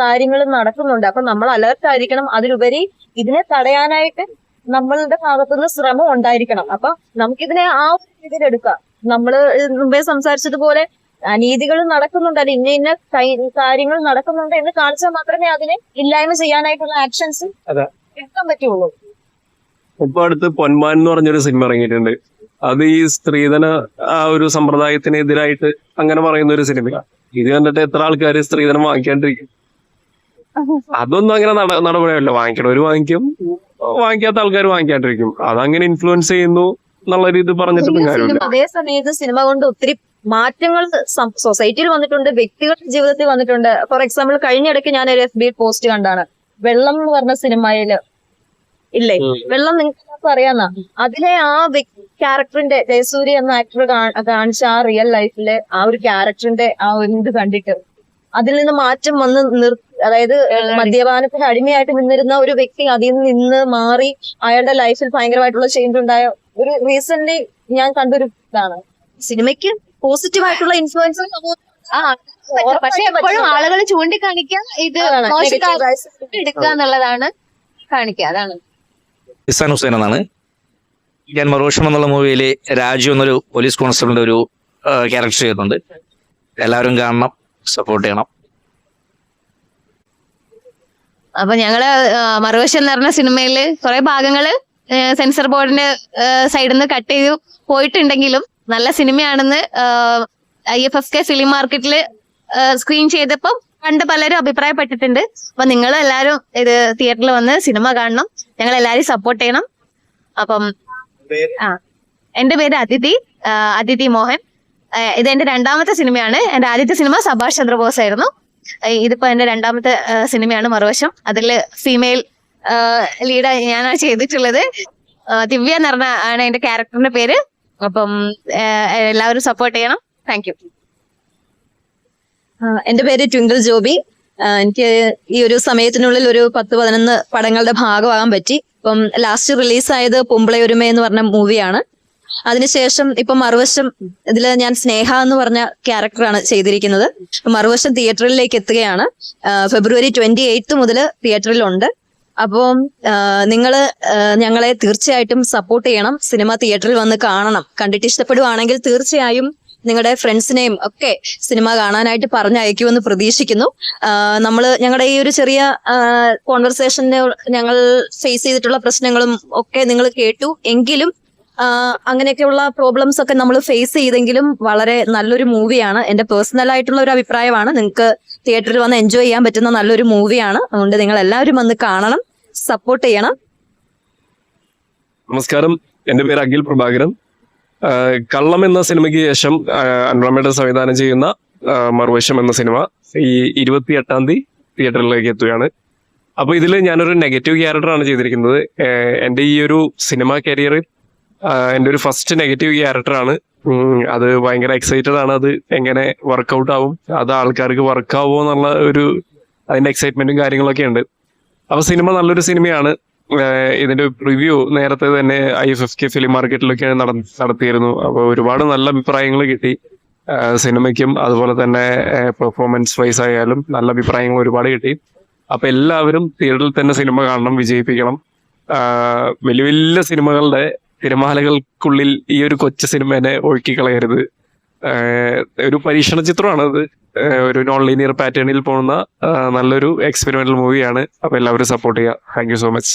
കാര്യങ്ങൾ നടക്കുന്നുണ്ട്. അപ്പൊ നമ്മൾ അലേർട്ട് ആയിരിക്കണം. അതിലുപരി ഇതിനെ തടയാനായിട്ട് നമ്മളുടെ ഭാഗത്തുനിന്ന് ശ്രമം ഉണ്ടായിരിക്കണം. അപ്പൊ നമുക്കിതിനെ ആ ഒരു രീതിയിൽ എടുക്കാം. നമ്മൾ മുമ്പേ സംസാരിച്ചതുപോലെ അനീതികൾ നടക്കുന്നുണ്ട് അത് ഇന്ന ഇന്ന കാര്യങ്ങൾ നടക്കുന്നുണ്ട് എന്ന് കാണിച്ചാൽ മാത്രമേ അതിനെ ഇല്ലായ്മ ചെയ്യാനായിട്ടുള്ള ആക്ഷൻസ്. എടുക്കാൻ പറ്റുള്ളൂ. ഇപ്പൊ അടുത്ത് പൊന്മാൻ എന്ന് പറഞ്ഞൊരു സിനിമ ഇറങ്ങിയിട്ടുണ്ട്. അത് ഈ സ്ത്രീധന ആ ഒരു സമ്പ്രദായത്തിനെതിരായിട്ട് അങ്ങനെ പറയുന്ന ഒരു സിനിമ. ഇത് കണ്ടിട്ട് എത്ര ആൾക്കാർ സ്ത്രീധനം വാങ്ങിക്കാണ്ടിരിക്കും. അതൊന്നും അങ്ങനെ നട- നടപടിയല്ല വാങ്ങിക്കണവര് വാങ്ങിക്കും വാങ്ങിക്കാത്ത ആൾക്കാർ വാങ്ങിക്കാണ്ടിരിക്കും. അതങ്ങനെ ഇൻഫ്ലുവൻസ് ചെയ്യുന്നു. എന്നുള്ള രീതി പറഞ്ഞിട്ടൊന്നും കാര്യമില്ല. അതേ സമയത്ത് സിനിമ കൊണ്ട് ഒത്തിരി മാറ്റങ്ങൾ സൊസൈറ്റിയിൽ വന്നിട്ടുണ്ട് വ്യക്തികളുടെ ജീവിതത്തിൽ വന്നിട്ടുണ്ട്. ഫോർ എക്സാമ്പിൾ കഴിഞ്ഞ കഴിഞ്ഞിടയ്ക്ക് ഞാൻ ഒരു എഫ് ബി പോസ്റ്റ് കണ്ടാണ്. വെള്ളം എന്ന് പറഞ്ഞ സിനിമയിൽ ഇല്ലേ? വെള്ളം നിങ്ങൾക്ക് അറിയാന്ന അതിലെ ആ ക്യാരക്ടറിന്റെ ജയസൂര്യ എന്ന ആക്ടർ കാണിച്ച ആ റിയൽ ലൈഫിലെ ആ ഒരു ക്യാരക്ടറിന്റെ ആ ഒരു ഇത് കണ്ടിട്ട് അതിൽ നിന്ന് മാറ്റം വന്ന് നിർ അതായത് മദ്യപാനത്തിന് അടിമയായിട്ട് നിന്നിരുന്ന ഒരു വ്യക്തി അതിൽ നിന്ന് മാറി അയാളുടെ ലൈഫിൽ ഭയങ്കരമായിട്ടുള്ള ചേഞ്ച് ഉണ്ടായ ഒരു റീസെന്റ് ഞാൻ കണ്ടൊരു ഇതാണ്. സിനിമയ്ക്ക് പോസിറ്റീവ് ആയിട്ടുള്ള ഇൻഫ്ലുവൻസ് ആ പക്ഷെ എപ്പോഴും ആളുകൾ ചൂണ്ടിക്കാണിക്കുക ഇത് എടുക്കുക എന്നുള്ളതാണ് കാണിക്കുക. അതാണ്. ഇസാൻ ഹുസൈൻ എന്നാണ്. ഞാൻ മറുപക്ഷം എന്നുള്ള മൂവിയിൽ രാജു എന്നൊരു പോലീസ് കോൺസ്റ്റബിളിന്റെ ഒരു ക്യാരക്ടർ ചെയ്യുന്നുണ്ട് എല്ലാവരും കാണണം സപ്പോർട്ട് ചെയ്യണം. അപ്പൊ ഞങ്ങൾ മറുവശം എന്ന് പറഞ്ഞ സിനിമയിൽ കുറെ ഭാഗങ്ങൾ സെൻസർ ബോർഡിന്റെ സൈഡിൽ നിന്ന് കട്ട് ചെയ്തു പോയിട്ടുണ്ടെങ്കിലും നല്ല സിനിമയാണെന്ന് I F F K film മാർക്കറ്റിൽ സ്ക്രീൻ ചെയ്തപ്പോൾ പണ്ട് പലരും അഭിപ്രായപ്പെട്ടിട്ടുണ്ട്. അപ്പൊ നിങ്ങൾ എല്ലാവരും ഇത് തിയേറ്ററിൽ വന്ന് സിനിമ കാണണം. ഞങ്ങൾ എല്ലാവരും സപ്പോർട്ട് ചെയ്യണം. അപ്പം ആ എന്റെ പേര് അതിഥി അതിഥി മോഹൻ. ഇത് എന്റെ രണ്ടാമത്തെ സിനിമയാണ്. എന്റെ ആദ്യത്തെ സിനിമ സഭാഷ് ചന്ദ്രബോസ് ആയിരുന്നു ഇതിപ്പോ എന്റെ രണ്ടാമത്തെ സിനിമയാണ് മറുവശം. അതിൽ ഫീമെയിൽ ലീഡ് ഞാനാണ് ചെയ്തിട്ടുള്ളത്. ദിവ്യ എന്ന് പറഞ്ഞ ആണ് എന്റെ ക്യാരക്ടറിന്റെ പേര്. അപ്പം എല്ലാവരും സപ്പോർട്ട് ചെയ്യണം. താങ്ക് യു എന്റെ പേര് ട്വിങ്കിൾ ജോബി. എനിക്ക് ഈ ഒരു സമയത്തിനുള്ളിൽ ഒരു പത്ത് പതിനൊന്ന് പടങ്ങളുടെ ഭാഗമാകാൻ പറ്റി. ഇപ്പം ലാസ്റ്റ് റിലീസായത് പൊമ്പിളയൊരുമ എന്ന് പറഞ്ഞ മൂവിയാണ് അതിനുശേഷം ഇപ്പൊ മറുവശം ഇതിൽ ഞാൻ സ്നേഹ എന്ന് പറഞ്ഞ ക്യാരക്ടറാണ് ചെയ്തിരിക്കുന്നത്. മറുവശം തിയേറ്ററിലേക്ക് എത്തുകയാണ്. ഫെബ്രുവരി ട്വന്റി എയ്ത്ത് മുതൽ തിയേറ്ററിലുണ്ട് അപ്പം നിങ്ങൾ ഞങ്ങളെ തീർച്ചയായിട്ടും സപ്പോർട്ട് ചെയ്യണം. സിനിമ തിയേറ്ററിൽ വന്ന് കാണണം. കണ്ടിട്ട് ഇഷ്ടപ്പെടുവാണെങ്കിൽ തീർച്ചയായും നിങ്ങളുടെ ഫ്രണ്ട്സിനെയും ഒക്കെ സിനിമ കാണാനായിട്ട് പറഞ്ഞയക്കുമെന്ന് പ്രതീക്ഷിക്കുന്നു. നമ്മൾ ഞങ്ങളുടെ ഈ ഒരു ചെറിയ കോൺവെർസേഷന് ഞങ്ങൾ ഫേസ് ചെയ്തിട്ടുള്ള പ്രശ്നങ്ങളും ഒക്കെ നിങ്ങൾ കേട്ടു. എങ്കിലും അങ്ങനെയൊക്കെയുള്ള പ്രോബ്ലംസ് ഒക്കെ നമ്മൾ ഫേസ് ചെയ്തെങ്കിലും വളരെ നല്ലൊരു മൂവിയാണ് എന്റെ പേഴ്സണൽ ആയിട്ടുള്ള ഒരു അഭിപ്രായമാണ്. നിങ്ങൾക്ക് തിയേറ്ററിൽ വന്ന് എൻജോയ് ചെയ്യാൻ പറ്റുന്ന നല്ലൊരു മൂവിയാണ് അതുകൊണ്ട് നിങ്ങൾ എല്ലാവരും വന്ന് കാണണം. സപ്പോർട്ട് ചെയ്യണം. നമസ്കാരം. എന്റെ പേര് അഖിൽ പ്രഭാകരൻ. കള്ളം എന്ന സിനിമയ്ക്ക് ശേഷം അനുറാമയുടെ സംവിധാനം ചെയ്യുന്ന മറുവശം എന്ന സിനിമ ഈ ഇരുപത്തി എട്ടാം തീയതി തിയേറ്ററിലേക്ക് എത്തുകയാണ്. അപ്പൊ ഇതിൽ ഞാനൊരു നെഗറ്റീവ് ക്യാരക്ടറാണ് ചെയ്തിരിക്കുന്നത്. എന്റെ ഈ ഒരു സിനിമ കരിയറിൽ എന്റെ ഒരു ഫസ്റ്റ് നെഗറ്റീവ് ക്യാരക്ടറാണ് അത് ഭയങ്കര എക്സൈറ്റഡ് ആണ്. അത് എങ്ങനെ വർക്കൗട്ട് ആവും? അത് ആൾക്കാർക്ക് വർക്ക് ആവുമോ എന്നുള്ള ഒരു അതിന്റെ എക്സൈറ്റ്മെന്റും കാര്യങ്ങളൊക്കെ ഉണ്ട്. അപ്പൊ സിനിമ നല്ലൊരു സിനിമയാണ്. ഇതിന്റെ റിവ്യൂ നേരത്തെ തന്നെ I F F K film മാർക്കറ്റിലൊക്കെ നട- നടത്തിയിരുന്നു. അപ്പോൾ ഒരുപാട് നല്ല അഭിപ്രായങ്ങൾ കിട്ടി. സിനിമയ്ക്കും അതുപോലെ തന്നെ പെർഫോമൻസ് വൈസ് ആയാലും നല്ല അഭിപ്രായങ്ങൾ ഒരുപാട് കിട്ടി. അപ്പൊ എല്ലാവരും തിയേറ്ററിൽ തന്നെ സിനിമ കാണണം വിജയിപ്പിക്കണം. വലിയ വലിയ സിനിമകളുടെ തിരമാലകൾക്കുള്ളിൽ ഈ ഒരു കൊച്ചു സിനിമേനെ ഒഴുക്കിക്കളയരുത് ആഹ് ഒരു പരീക്ഷണ ചിത്രമാണ് അത്. ഒരു നോൺ ലീനിയർ പാറ്റേണിൽ പോകുന്ന നല്ലൊരു എക്സ്പെരിമെന്റൽ മൂവിയാണ് അപ്പൊ എല്ലാവരും സപ്പോർട്ട് ചെയ്യുക. Thank so much